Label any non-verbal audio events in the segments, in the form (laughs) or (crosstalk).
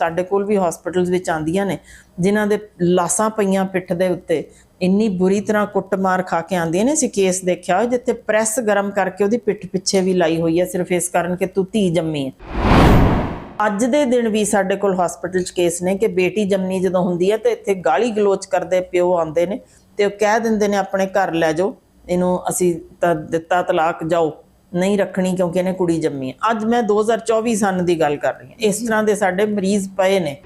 ਸਾਡੇ ਕੋਲ ਵੀ ਹਸਪੀਟਲਸ ਵਿੱਚ ਆਂਦੀਆਂ ਨੇ, ਜਿਨ੍ਹਾਂ ਦੇ ਲਾਸਾਂ ਪਈਆਂ ਪਿੱਠ ਦੇ ਉੱਤੇ, ਇੰਨੀ ਬੁਰੀ ਤਰ੍ਹਾਂ ਕੁੱਟਮਾਰ ਖਾ ਕੇ ਆਂਦੀਆਂ ਨੇ, ਅਸੀਂ ਕੇਸ ਦੇਖਿਆ ਜਿੱਥੇ ਪ੍ਰੈਸ ਗਰਮ ਕਰਕੇ ਉਹਦੀ ਪਿੱਠ ਪਿੱਛੇ ਵੀ ਲਾਈ ਹੋਈ ਹੈ, ਸਿਰਫ ਇਸ ਕਾਰਨ ਕਿ ਤੂੰ ਧੀ ਜੰਮੀ ਹੈ। ਅੱਜ ਦੇ ਦਿਨ ਵੀ ਸਾਡੇ ਕੋਲ ਹਸਪੀਟਲ 'ਚ ਕੇਸ ਨੇ ਕਿ ਬੇਟੀ ਜੰਮੀ ਜਦੋਂ ਹੁੰਦੀ ਹੈ, ਤੇ ਇੱਥੇ ਗਾਲੀ ਗਲੋਚ ਕਰਦੇ ਪਿਓ ਆਉਂਦੇ ਨੇ, ਤੇ ਉਹ ਕਹਿ ਦਿੰਦੇ ਨੇ, ਆਪਣੇ ਘਰ ਲੈ ਜਾਓ, ਇਹਨੂੰ ਅਸੀਂ ਤਾਂ ਦਿੱਤਾ ਤਲਾਕ, ਜਾਓ। ਨਹੀਂ ਰੱਖਣੀ ਕਿਉਂਕਿ ਇਹਨੇ ਕੁੜੀ ਜੰਮੀ ਹੈ। ਅੱਜ ਮੈਂ 2024 ਸਨ ਦੀ ਗੱਲ ਕਰ ਰਹੀ ਹਾਂ। ਇਸ ਤਰ੍ਹਾਂ ਦੇ ਸਾਡੇ ਮਰੀਜ਼ ਪਏ ਨੇ।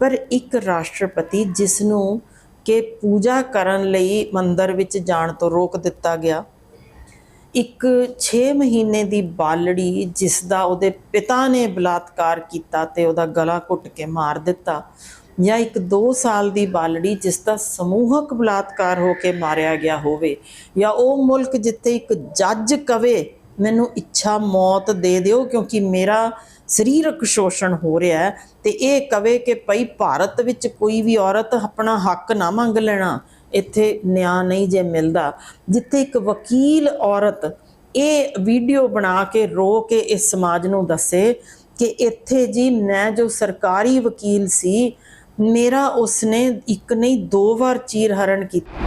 ਪਰ ਇੱਕ ਰਾਸ਼ਟਰਪਤੀ ਜਿਸ ਨੂੰ ਕਿ ਪੂਜਾ ਕਰਨ ਲਈ ਮੰਦਰ ਵਿੱਚ ਜਾਣ ਤੋਂ ਰੋਕ ਦਿੱਤਾ ਗਿਆ, ਇੱਕ 6 ਮਹੀਨੇ ਦੀ ਬਾਲੜੀ ਜਿਸ ਦਾ ਉਹਦੇ ਪਿਤਾ ਨੇ ਬਲਾਤਕਾਰ ਕੀਤਾ ਤੇ ਉਹਦਾ ਗਲਾ ਘੁੱਟ ਕੇ ਮਾਰ ਦਿੱਤਾ ਜਾਂ ਇੱਕ 2 ਸਾਲ ਦੀ ਬਾਲੜੀ ਜਿਸ ਦਾ ਸਮੂਹਕ ਬਲਾਤਕਾਰ ਹੋ ਕੇ ਮਾਰਿਆ ਗਿਆ ਹੋਵੇ, ਜਾਂ ਉਹ ਮੁਲਕ ਜਿੱਥੇ ਇੱਕ ਜੱਜ ਕਵੇ, ਮੈਨੂੰ ਇੱਛਾ ਮੌਤ ਦੇ ਦਿਓ ਕਿਉਂਕਿ ਮੇਰਾ ਸਰੀਰਕ ਸ਼ੋਸ਼ਣ ਹੋ ਰਿਹਾ ਹੈ, ਤੇ ਇਹ ਕਵੇ ਕਿ ਭਈ ਭਾਰਤ ਵਿੱਚ ਕੋਈ ਵੀ ਔਰਤ ਆਪਣਾ ਹੱਕ ਨਾ ਮੰਗ ਲੈਣਾ, ਇੱਥੇ ਨਿਆਂ ਨਹੀਂ ਜੇ ਮਿਲਦਾ। ਜਿੱਥੇ ਇੱਕ ਵਕੀਲ ਔਰਤ ਇਹ ਵੀਡੀਓ ਬਣਾ ਕੇ ਰੋ ਕੇ ਇਸ ਸਮਾਜ ਨੂੰ ਦੱਸੇ ਕਿ ਇੱਥੇ ਜੀ ਮੈਂ ਜੋ ਸਰਕਾਰੀ ਵਕੀਲ ਸੀ ਮੇਰਾ ਉਸਨੇ ਇੱਕ ਨਹੀਂ, ਦੋ ਵਾਰ ਚੀਰ ਹਰਨ ਕੀਤਾ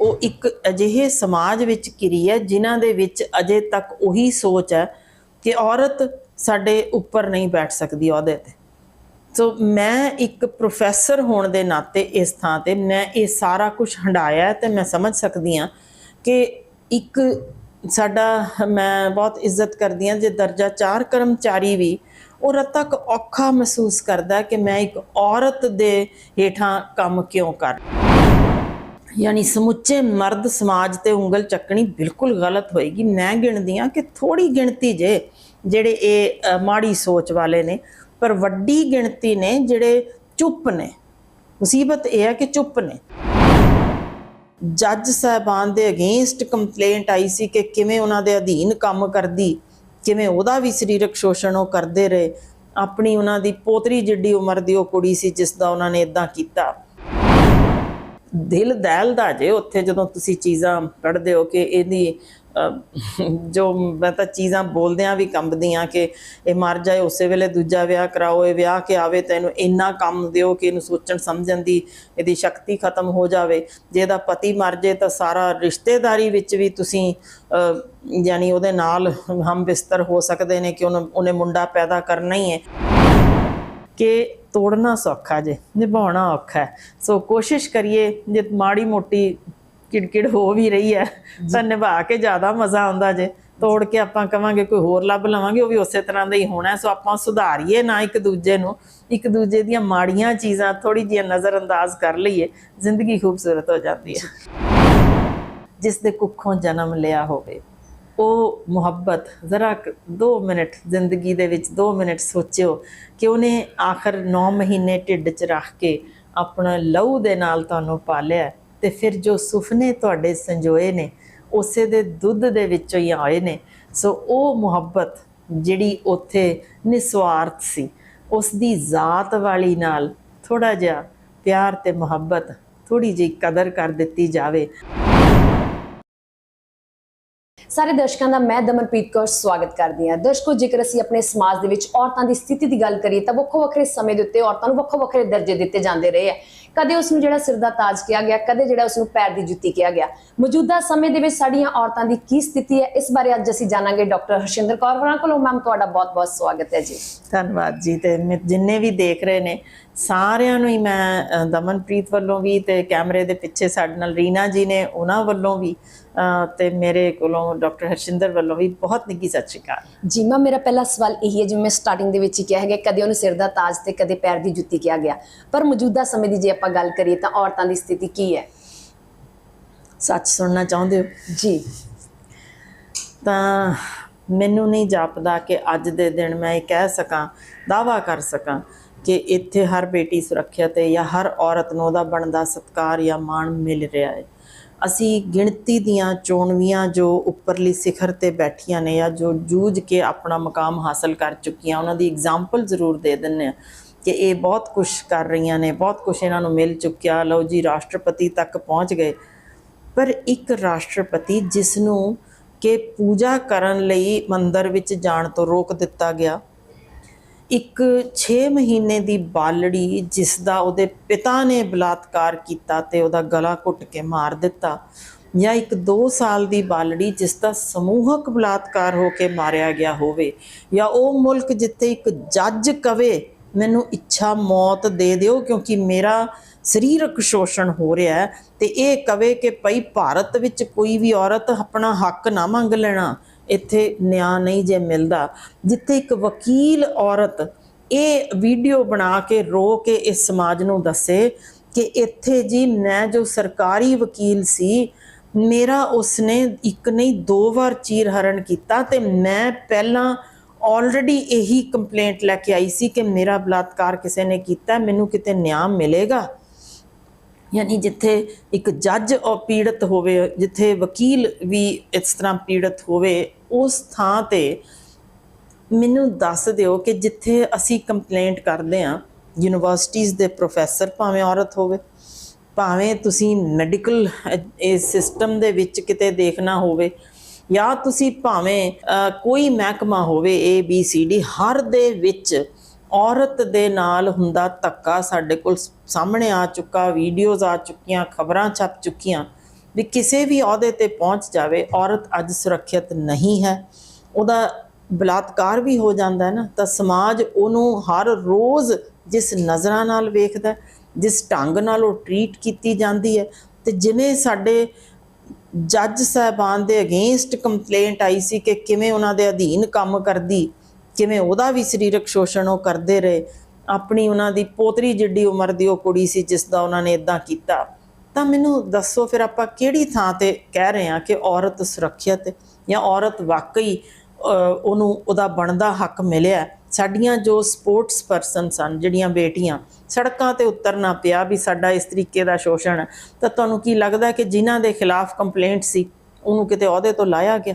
ਉਹ ਇੱਕ ਅਜਿਹੇ ਸਮਾਜ ਵਿੱਚ ਕਿਰੀ ਹੈ, ਜਿਨ੍ਹਾਂ ਦੇ ਵਿੱਚ ਅਜੇ ਤੱਕ ਉਹੀ ਸੋਚ ਹੈ ਕਿ ਔਰਤ ਸਾਡੇ ਉੱਪਰ ਨਹੀਂ ਬੈਠ ਸਕਦੀ ਅਹੁਦੇ ਤੇ। ਸੋ ਮੈਂ ਇੱਕ ਪ੍ਰੋਫੈਸਰ ਹੋਣ ਦੇ ਨਾਤੇ ਇਸ ਥਾਂ ਤੇ ਮੈਂ ਇਹ ਸਾਰਾ ਕੁਝ ਹੰਡਾਇਆ ਹੈ ਤੇ ਮੈਂ ਸਮਝ ਸਕਦੀ ਹਾਂ ਕਿ ਇੱਕ ਸਾਡਾ ਮੈਂ ਬਹੁਤ ਇੱਜ਼ਤ ਕਰਦੀ ਹਾਂ, ਜੇ ਦਰਜਾ 4 ਕਰਮਚਾਰੀ ਵੀ ਉਹ ਤੱਕ ਔਖਾ ਮਹਿਸੂਸ ਕਰਦਾ ਕਿ ਮੈਂ ਇੱਕ ਔਰਤ ਦੇ ਹੇਠਾਂ ਕੰਮ ਕਿਉਂ ਕਰ ਯਾਨੀ ਸਮੁੱਚੇ ਮਰਦ ਸਮਾਜ ਤੇ ਉਂਗਲ ਚੱਕਣੀ ਬਿਲਕੁਲ ਗਲਤ ਹੋਏਗੀ। ਮੈਂ ਗਿਣਦੀ ਹਾਂ ਕਿ ਥੋੜੀ ਗਿਣਤੀ ਜੇ ਜਿਹੜੇ ਇਹ ਮਾੜੀ ਸੋਚ ਵਾਲੇ ਨੇ, ਪਰ ਵੱਡੀ ਗਿਣਤੀ ਨੇ ਜਿਹੜੇ ਚੁੱਪ ਨੇ। ਮੁਸੀਬਤ ਇਹ ਹੈ ਕਿ ਚੁੱਪ ਨੇ। ਜੱਜ ਸਾਹਿਬਾਨ ਦੇ ਅਗੇਂਸਟ ਕੰਪਲੇਂਟ ਆਈ ਸੀ ਕਿ ਕਿਵੇਂ ਉਹਨਾਂ ਦੇ ਅਧੀਨ ਕੰਮ ਕਰਦੀ ਕਿਵੇਂ ਉਹਦਾ ਵੀ ਸਰੀਰਕ ਸ਼ੋਸ਼ਣ ਉਹ ਕਰਦੇ ਰਹੇ, ਆਪਣੀ ਉਹਨਾਂ ਦੀ ਪੋਤਰੀ ਜਿੱਡੀ ਉਮਰ ਦੀ ਉਹ ਕੁੜੀ ਸੀ ਜਿਸ ਦਾ ਉਹਨਾਂ ਨੇ ਇਦਾਂ ਕੀਤਾ। ਦਿਲ ਦਹਿਲਦਾ ਜੇ ਉੱਥੇ ਜਦੋਂ ਤੁਸੀਂ ਚੀਜ਼ਾਂ ਪੜ੍ਹਦੇ ਹੋ ਕਿ ਇਹਦੀ ਜੋ ਮੈਂ ਤਾਂ ਚੀਜ਼ਾਂ ਬੋਲਦਿਆਂ ਵੀ ਕੰਬਦੀਆਂ ਕਿ ਇਹ ਮਰ ਜਾਏ ਉਸੇ ਵੇਲੇ ਦੂਜਾ ਵਿਆਹ ਕਰਾਓ ਇਹ ਵਿਆਹ ਕੇ ਆਵੇ ਤਾਂ ਇਹਨੂੰ ਇੰਨਾ ਕੰਮ ਦਿਓ ਕਿ ਇਹਨੂੰ ਸੋਚਣ ਸਮਝਣ ਦੀ ਇਹਦੀ ਸ਼ਕਤੀ ਖਤਮ ਹੋ ਜਾਵੇ। ਜੇ ਇਹਦਾ ਪਤੀ ਮਰ ਜੇ ਤਾਂ ਸਾਰਾ ਰਿਸ਼ਤੇਦਾਰੀ ਵਿੱਚ ਵੀ ਤੁਸੀਂ ਅਹ, ਯਾਨੀ ਉਹਦੇ ਨਾਲ ਹਮ ਬਿਸਤਰ ਹੋ ਸਕਦੇ ਨੇ ਕਿ ਉਹਨੂੰ ਉਹਨੇ ਮੁੰਡਾ ਪੈਦਾ ਕਰਨਾ ਹੀ ਹੈ। ਕਿ ਤੋੜਨਾ ਸੌਖਾ ਜੇ ਨਿਭਾਉਣਾ ਔਖਾ ਸੋ ਕੋਸ਼ਿਸ਼ ਕਰੀਏ ਜੇ ਮਾੜੀ ਮੋਟੀ ਕਿੜਕਿੜ ਹੋ ਵੀ ਰਹੀ ਹੈ। ਤਾਂ ਨਿਭਾ ਕੇ ਜ਼ਿਆਦਾ ਮਜ਼ਾ ਆਉਂਦਾ ਜੇ। ਤੋੜ ਕੇ ਆਪਾਂ ਕਵਾਂਗੇ ਕੋਈ ਹੋਰ ਲੱਭ ਲਵਾਂਗੇ ਉਹ ਵੀ ਉਸੇ ਤਰ੍ਹਾਂ ਦਾ ਹੀ ਹੋਣਾ। ਸੋ ਆਪਾਂ ਸੁਧਾਰੀਏ ਨਾ ਇੱਕ ਦੂਜੇ ਨੂੰ। ਇੱਕ ਦੂਜੇ ਦੀਆਂ ਮਾੜੀਆਂ ਚੀਜ਼ਾਂ ਥੋੜੀ ਜਿਹੀਆਂ ਨਜ਼ਰ ਅੰਦਾਜ਼ ਕਰ ਲਈਏ ਜ਼ਿੰਦਗੀ ਖੂਬਸੂਰਤ ਹੋ ਜਾਂਦੀ ਹੈ। ਜਿਸ ਦੇ ਕੁੱਖੋਂ ਜਨਮ ਲਿਆ ਹੋਵੇ। ਉਹ ਮੁਹੱਬਤ ਜ਼ਰਾ 2 ਮਿੰਟ ਜ਼ਿੰਦਗੀ ਦੇ ਵਿੱਚ 2 ਮਿੰਟ ਸੋਚਿਓ ਕਿ ਉਹਨੇ ਆਖਰ 9 ਮਹੀਨੇ ਢਿੱਡ 'ਚ ਰੱਖ ਕੇ ਆਪਣਾ ਲਹੂ ਦੇ ਨਾਲ ਤੁਹਾਨੂੰ ਪਾਲਿਆ ਤੇ ਫਿਰ ਜੋ ਸੁਪਨੇ ਤੁਹਾਡੇ ਸੰਜੋਏ ਨੇ, ਉਸੇ ਦੇ ਦੁੱਧ ਦੇ ਵਿੱਚੋਂ ਹੀ ਆਏ ਨੇ। ਸੋ ਉਹ ਮੁਹੱਬਤ ਜਿਹੜੀ ਉੱਥੇ ਨਿਸਵਾਰਥ ਸੀ ਉਸ ਦੀ ਜ਼ਾਤ ਵਾਲੀ ਨਾਲ ਥੋੜਾ ਜਿਹਾ ਪਿਆਰ ਤੇ ਮੁਹੱਬਤ ਥੋੜੀ ਜਿਹੀ ਕਦਰ ਕਰ ਦਿੱਤੀ ਜਾਵੇ। ਸਾਰੇ ਦਰਸ਼ਕਾਂ ਦਾ ਮੈਂ ਦਮਨਪ੍ਰੀਤ ਕੌਰ ਸਵਾਗਤ ਕਰਦੀ ਹਾਂ। ਦਰਸ਼ਕੋ, ਜੇਕਰ ਅਸੀਂ ਆਪਣੇ ਸਮਾਜ ਦੇ ਵਿੱਚ ਔਰਤਾਂ ਦੀ ਸਥਿਤੀ ਦੀ ਗੱਲ ਕਰੀਏ, ਤਾਂ ਵੱਖੋ ਵੱਖਰੇ ਸਮੇਂ ਦੇ ਉੱਤੇ ਔਰਤਾਂ ਨੂੰ ਵੱਖੋ ਵੱਖਰੇ ਦਰਜੇ ਦਿੱਤੇ ਜਾਂਦੇ ਰਹੇ ਹੈ ਕਦੇ ਉਸ ਨੂੰ ਜਿਹੜਾ ਸਿਰ ਦਾ ਤਾਜ ਕਿਹਾ ਗਿਆ, ਕਦੇ ਜਿਹੜਾ ਉਸ ਨੂੰ ਪੈਰ ਦੀ ਜੁੱਤੀ ਕਿਹਾ ਗਿਆ। ਮੌਜੂਦਾ ਸਮੇਂ ਦੇ ਵਿੱਚ ਸਾਡੀਆਂ ਔਰਤਾਂ ਦੀ ਕੀ ਸਥਿਤੀ ਹੈ, ਇਸ ਬਾਰੇ ਅੱਜ ਅਸੀਂ ਜਾਣਾਂਗੇ ਡਾਕਟਰ ਹਰਸ਼ਿੰਦਰ ਕੌਰ ਹੋਰਾਂ ਕੋਲੋਂ। ਮੈਮ, ਤੁਹਾਡਾ ਬਹੁਤ-ਬਹੁਤ ਸਵਾਗਤ ਹੈ ਜੀ। ਧੰਨਵਾਦ ਜੀ ਤੇ ਜਿੰਨੇ ਵੀ ਦੇਖ ਰਹੇ ਨੇ ਸਾਰਿਆਂ ਨੂੰ ਹੀ ਮੈਂ ਦਮਨਪ੍ਰੀਤ ਵੱਲੋਂ ਵੀ ਤੇ ਕੈਮਰੇ ਦੇ ਪਿੱਛੇ ਸਾਡੇ ਨਾਲ ਰੀਨਾ ਜੀ ਨੇ ਉਹਨਾਂ ਵੱਲੋਂ ਵੀ ਤੇ ਮੇਰੇ ਕੋਲੋਂ ਡਾਕਟਰ ਹਰਸ਼ਿੰਦਰ ਵੱਲੋਂ ਵੀ ਬਹੁਤ ਨਿੱਘੀ ਸਤਿ ਸ਼੍ਰੀ ਅਕਾਲ। ਜੀ ਮੈਂ ਮੇਰਾ ਪਹਿਲਾ ਸਵਾਲ ਇਹੀ ਹੈ ਜਿਵੇਂ ਮੈਂ ਸਟਾਰਟਿੰਗ ਦੇ ਵਿੱਚ ਹੀ ਕਿਹਾ ਹੈਗਾ ਕਦੇ ਉਹਨੂੰ ਸਿਰ ਦਾ ਤਾਜ ਤੇ ਕਦੇ ਪੈਰ ਦੀ ਜੁੱਤੀ ਕਿਹਾ ਗਿਆ। ਪਰ ਮੌਜੂਦਾ ਸਮੇਂ ਦੀ ਜੇ ਆਪਾਂ ਗੱਲ ਕਰੀਏ ਤਾਂ ਔਰਤਾਂ ਦੀ ਸਥਿਤੀ ਕੀ ਹੈ? ਸੱਚ ਸੁਣਨਾ ਚਾਹੁੰਦੇ ਹੋ? ਜੀ। ਤਾਂ ਮੈਨੂੰ ਨਹੀਂ ਜਾਪਦਾ ਕਿ ਅੱਜ ਦੇ ਦਿਨ ਮੈਂ ਇਹ ਕਹਿ ਸਕਾਂ ਦਾਵਾ ਕਰ ਸਕਾਂ ਕਿ ਇੱਥੇ ਹਰ ਬੇਟੀ ਸੁਰੱਖਿਅਤ ਹੈ ਜਾਂ ਹਰ ਔਰਤ ਨੂੰ ਉਹਦਾ ਬਣਦਾ ਸਤਿਕਾਰ ਜਾਂ ਮਾਣ ਮਿਲ ਰਿਹਾ ਹੈ। ਅਸੀਂ ਗਿਣਤੀ ਦੀਆਂ ਚੋਣਵੀਆਂ ਜੋ ਉੱਪਰਲੀ ਸਿਖਰ ਤੇ ਬੈਠੀਆਂ ਨੇ ਜਾਂ ਜੋ ਜੂਝ ਕੇ ਆਪਣਾ ਮਕਾਮ ਹਾਸਲ ਕਰ ਚੁੱਕੀਆਂ, ਉਹਨਾਂ ਦੀ ਐਗਜ਼ਾਮਪਲ ਜ਼ਰੂਰ ਦੇ ਦਿੰਨੇ ਆ ਕਿ ਇਹ ਬਹੁਤ ਕੁਝ ਕਰ ਰਹੀਆਂ ਨੇ, ਬਹੁਤ ਕੁਝ ਇਹਨਾਂ ਨੂੰ ਮਿਲ ਚੁੱਕਿਆ। ਲਓ ਜੀ, ਰਾਸ਼ਟਰਪਤੀ ਤੱਕ ਪਹੁੰਚ ਗਏ। ਪਰ ਇੱਕ ਰਾਸ਼ਟਰਪਤੀ ਜਿਸ ਨੂੰ ਕਿ ਪੂਜਾ ਕਰਨ ਲਈ ਮੰਦਰ ਵਿੱਚ ਜਾਣ ਤੋਂ ਰੋਕ ਦਿੱਤਾ ਗਿਆ ਇੱਕ 6 ਮਹੀਨੇ ਦੀ ਬਾਲੜੀ ਜਿਸ ਦਾ ਉਹਦੇ ਪਿਤਾ ਨੇ ਬਲਾਤਕਾਰ ਕੀਤਾ ਤੇ ਉਹਦਾ ਗਲਾ ਘੁੱਟ ਕੇ ਮਾਰ ਦਿੱਤਾ ਜਾਂ ਇੱਕ 2 ਸਾਲ ਦੀ ਬਾਲੜੀ ਜਿਸ ਦਾ ਸਮੂਹਕ ਬਲਾਤਕਾਰ ਹੋ ਕੇ ਮਾਰਿਆ ਗਿਆ ਹੋਵੇ ਜਾਂ ਉਹ ਮੁਲਕ ਜਿੱਥੇ ਇੱਕ ਜੱਜ ਕਵੇ, ਮੈਨੂੰ ਇੱਛਾ ਮੌਤ ਦੇ ਦਿਓ ਕਿਉਂਕਿ ਮੇਰਾ ਸਰੀਰਕ ਸ਼ੋਸ਼ਣ ਹੋ ਰਿਹਾ ਹੈ ਤੇ ਇਹ ਕਵੇ ਕਿ ਭਈ ਭਾਰਤ ਵਿੱਚ ਕੋਈ ਵੀ ਔਰਤ ਆਪਣਾ ਹੱਕ ਨਾ ਮੰਗ ਲੈਣਾ। ਇੱਥੇ ਨਿਆਂ ਨਹੀਂ ਜੇ ਮਿਲਦਾ। ਜਿੱਥੇ ਇੱਕ ਵਕੀਲ ਔਰਤ ਇਹ ਵੀਡੀਓ ਬਣਾ ਕੇ ਰੋ ਕੇ ਇਸ ਸਮਾਜ ਨੂੰ ਦੱਸੇ ਕਿ ਇੱਥੇ ਜੀ ਮੈਂ ਜੋ ਸਰਕਾਰੀ ਵਕੀਲ ਸੀ, ਮੇਰਾ ਉਸਨੇ ਇੱਕ ਨਹੀਂ, ਦੋ ਵਾਰ ਚੀਰ ਹਰਨ ਕੀਤਾ ਤੇ ਮੈਂ ਪਹਿਲਾਂ ਆਲਰੇਡੀ ਇਹੀ ਕੰਪਲੇਂਟ ਲੈ ਕੇ ਆਈ ਸੀ ਕਿ ਮੇਰਾ ਬਲਾਤਕਾਰ ਕਿਸੇ ਨੇ ਕੀਤਾ, ਮੈਨੂੰ ਕਿਤੇ ਨਿਆਂ ਮਿਲੇਗਾ? ਯਾਨੀ ਜਿੱਥੇ ਇੱਕ ਜੱਜ ਉਹ ਪੀੜਤ ਹੋਵੇ, ਜਿੱਥੇ ਵਕੀਲ ਵੀ ਇਸ ਤਰ੍ਹਾਂ ਪੀੜਤ ਹੋਵੇ, ਉਸ ਥਾਂ ਤੇ ਮੈਨੂੰ ਦੱਸ ਦਿਓ ਕਿ ਜਿੱਥੇ ਅਸੀਂ ਕੰਪਲੇਂਟ ਕਰਦੇ ਆ ਯੂਨੀਵਰਸਿਟੀਆਂ ਦੇ ਪ੍ਰੋਫੈਸਰ ਭਾਵੇਂ ਔਰਤ ਹੋਵੇ, ਭਾਵੇਂ ਤੁਸੀਂ ਮੈਡੀਕਲ ਇਹ ਸਿਸਟਮ ਦੇ ਵਿੱਚ ਕਿਤੇ ਦੇਖਣਾ ਹੋਵੇ, ਜਾਂ ਤੁਸੀਂ ਭਾਵੇਂ ਕੋਈ ਮਹਿਕਮਾ ਹੋਵੇ A, B, C, D, ਹਰ ਦੇ ਵਿੱਚ ਔਰਤ ਦੇ ਨਾਲ ਹੁੰਦਾ ਧੱਕਾ ਸਾਡੇ ਕੋਲ ਸਾਹਮਣੇ ਆ ਚੁੱਕਾ ਵੀਡੀਓਜ਼ ਆ ਚੁੱਕੀਆਂ, ਖਬਰਾਂ ਛਪ ਚੁੱਕੀਆਂ, ਵੀ ਕਿਸੇ ਵੀ ਅਹੁਦੇ ਤੇ ਪਹੁੰਚ ਜਾਵੇ, ਔਰਤ ਅੱਜ ਸੁਰੱਖਿਅਤ ਨਹੀਂ ਹੈ। ਉਹਦਾ ਬਲਾਤਕਾਰ ਵੀ ਹੋ ਜਾਂਦਾ ਹੈ ਨਾ, ਤਾਂ ਸਮਾਜ ਉਹਨੂੰ ਹਰ ਰੋਜ਼ ਜਿਸ ਨਜ਼ਰਾਂ ਨਾਲ ਵੇਖਦਾ, ਜਿਸ ਢੰਗ ਨਾਲ ਉਹ ਟਰੀਟ ਕੀਤੀ ਜਾਂਦੀ ਹੈ। ਤੇ ਜਿਵੇਂ ਸਾਡੇ ਜੱਜ ਸਾਹਿਬਾਨ ਦੇ ਅਗੇਂਸਟ ਕੰਪਲੇਂਟ ਆਈ ਸੀ ਕਿ ਕਿਵੇਂ ਉਹਨਾਂ ਦੇ ਅਧੀਨ ਕੰਮ ਕਰਦੀ ਕਿਵੇਂ ਉਹਦਾ ਵੀ ਸਰੀਰਕ ਸ਼ੋਸ਼ਣ ਉਹ ਕਰਦੇ ਰਹੇ, ਆਪਣੀ ਉਹਨਾਂ ਦੀ ਪੋਤਰੀ ਜਿੱਡੀ ਉਮਰ ਦੀ ਉਹ ਕੁੜੀ ਸੀ ਜਿਸ ਦਾ ਉਹਨਾਂ ਨੇ ਇਦਾਂ ਕੀਤਾ। ਤਾਂ ਮੈਨੂੰ ਦੱਸੋ ਫਿਰ ਆਪਾਂ ਕਿਹੜੀ ਥਾਂ ਤੇ ਕਹਿ ਰਹੇ ਹਾਂ ਕਿ ਔਰਤ ਸੁਰੱਖਿਅਤ ਜਾਂ ਔਰਤ ਵਾਕਈ ਉਹਨੂੰ ਉਹਦਾ ਬਣਦਾ ਹੱਕ ਮਿਲਿਆ। ਸਾਡੀਆਂ ਜੋ ਸਪੋਰਟਸ ਪਰਸਨ ਸਨ, ਜਿਹੜੀਆਂ ਬੇਟੀਆਂ, ਸੜਕਾਂ ਤੇ ਉਤਰਨਾ ਪਿਆ ਵੀ ਸਾਡਾ ਇਸ ਤਰੀਕੇ ਦਾ ਸ਼ੋਸ਼ਣ, ਤਾਂ ਤੁਹਾਨੂੰ ਕੀ ਲੱਗਦਾ ਕਿ ਜਿਨ੍ਹਾਂ ਦੇ ਖਿਲਾਫ ਕੰਪਲੇਂਟ ਸੀ, ਉਹਨੂੰ ਕਿਤੇ ਅਹੁਦੇ ਤੋਂ ਲਾਇਆ ਗਿਆ?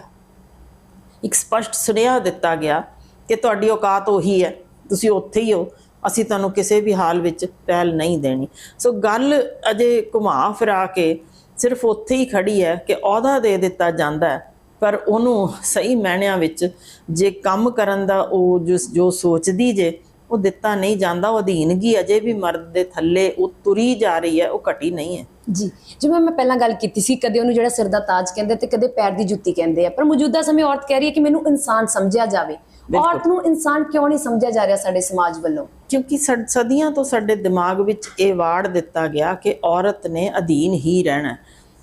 ਇੱਕ ਸਪਸ਼ਟ ਸੁਨੇਹਾ ਦਿੱਤਾ ਗਿਆ ਕਿ ਤੁਹਾਡੀ ਔਕਾਤ ਉਹੀ ਹੈ, ਤੁਸੀਂ ਉੱਥੇ ਹੀ ਹੋ, ਅਸੀਂ ਤੁਹਾਨੂੰ ਕਿਸੇ ਵੀ ਹਾਲ ਵਿੱਚ ਪਹਿਲ ਨਹੀਂ ਦੇਣੀ। ਸੋ ਗੱਲ ਅਜੇ ਘੁਮਾ ਫਿਰਾ ਕੇ ਸਿਰਫ ਉੱਥੇ ਹੀ ਖੜੀ ਹੈ ਕਿ ਅਹੁਦਾ ਦੇ ਦਿੱਤਾ ਜਾਂਦਾ ਹੈ, ਪਰ ਉਹਨੂੰ ਸਹੀ ਮਹਿਣਿਆਂ ਵਿੱਚ ਜੇ ਕੰਮ ਕਰਨ ਦਾ ਉਹ ਜੋ ਜੋ ਸੋਚਦੀ ਜੇ, ਉਹ ਦਿੱਤਾ ਨਹੀਂ ਜਾਂਦਾ, ਉਹ ਅਧੀਨਗੀ ਅਜੇ ਵੀ ਮਰਦ ਦੇ ਥੱਲੇ ਉਹ ਤੁਰੀ ਜਾ ਰਹੀ ਹੈ, ਉਹ ਘਟੀ ਨਹੀਂ ਹੈ। ਜੀ, ਜਿਵੇਂ ਮੈਂ ਪਹਿਲਾਂ ਗੱਲ ਕੀਤੀ ਸੀ, ਕਦੇ ਉਹਨੂੰ ਜਿਹੜਾ ਸਿਰ ਦਾ ਤਾਜ ਕਹਿੰਦੇ ਤੇ ਕਦੇ ਪੈਰ ਦੀ ਜੁੱਤੀ ਕਹਿੰਦੇ ਆ, ਪਰ ਮੌਜੂਦਾ ਸਮੇਂ ਔਰਤ ਕਹਿ ਰਹੀ ਹੈ ਕਿ ਮੈਨੂੰ ਇਨਸਾਨ ਸਮਝਿਆ ਜਾਵੇ। ਔਰਤ ਨੂੰ ਇਨਸਾਨ ਕਿਉਂ ਨਹੀਂ ਸਮਝਿਆ ਜਾ ਰਿਹਾ ਸਾਡੇ ਸਮਾਜ ਵੱਲੋਂ? ਕਿਉਂਕਿ ਸਦ- ਸਦੀਆਂ ਤੋਂ ਸਾਡੇ ਦਿਮਾਗ ਵਿੱਚ ਇਹ ਵਾੜ ਦਿੱਤਾ ਗਿਆ ਕਿ ਔਰਤ ਨੇ ਅਧੀਨ ਹੀ ਰਹਿਣਾ।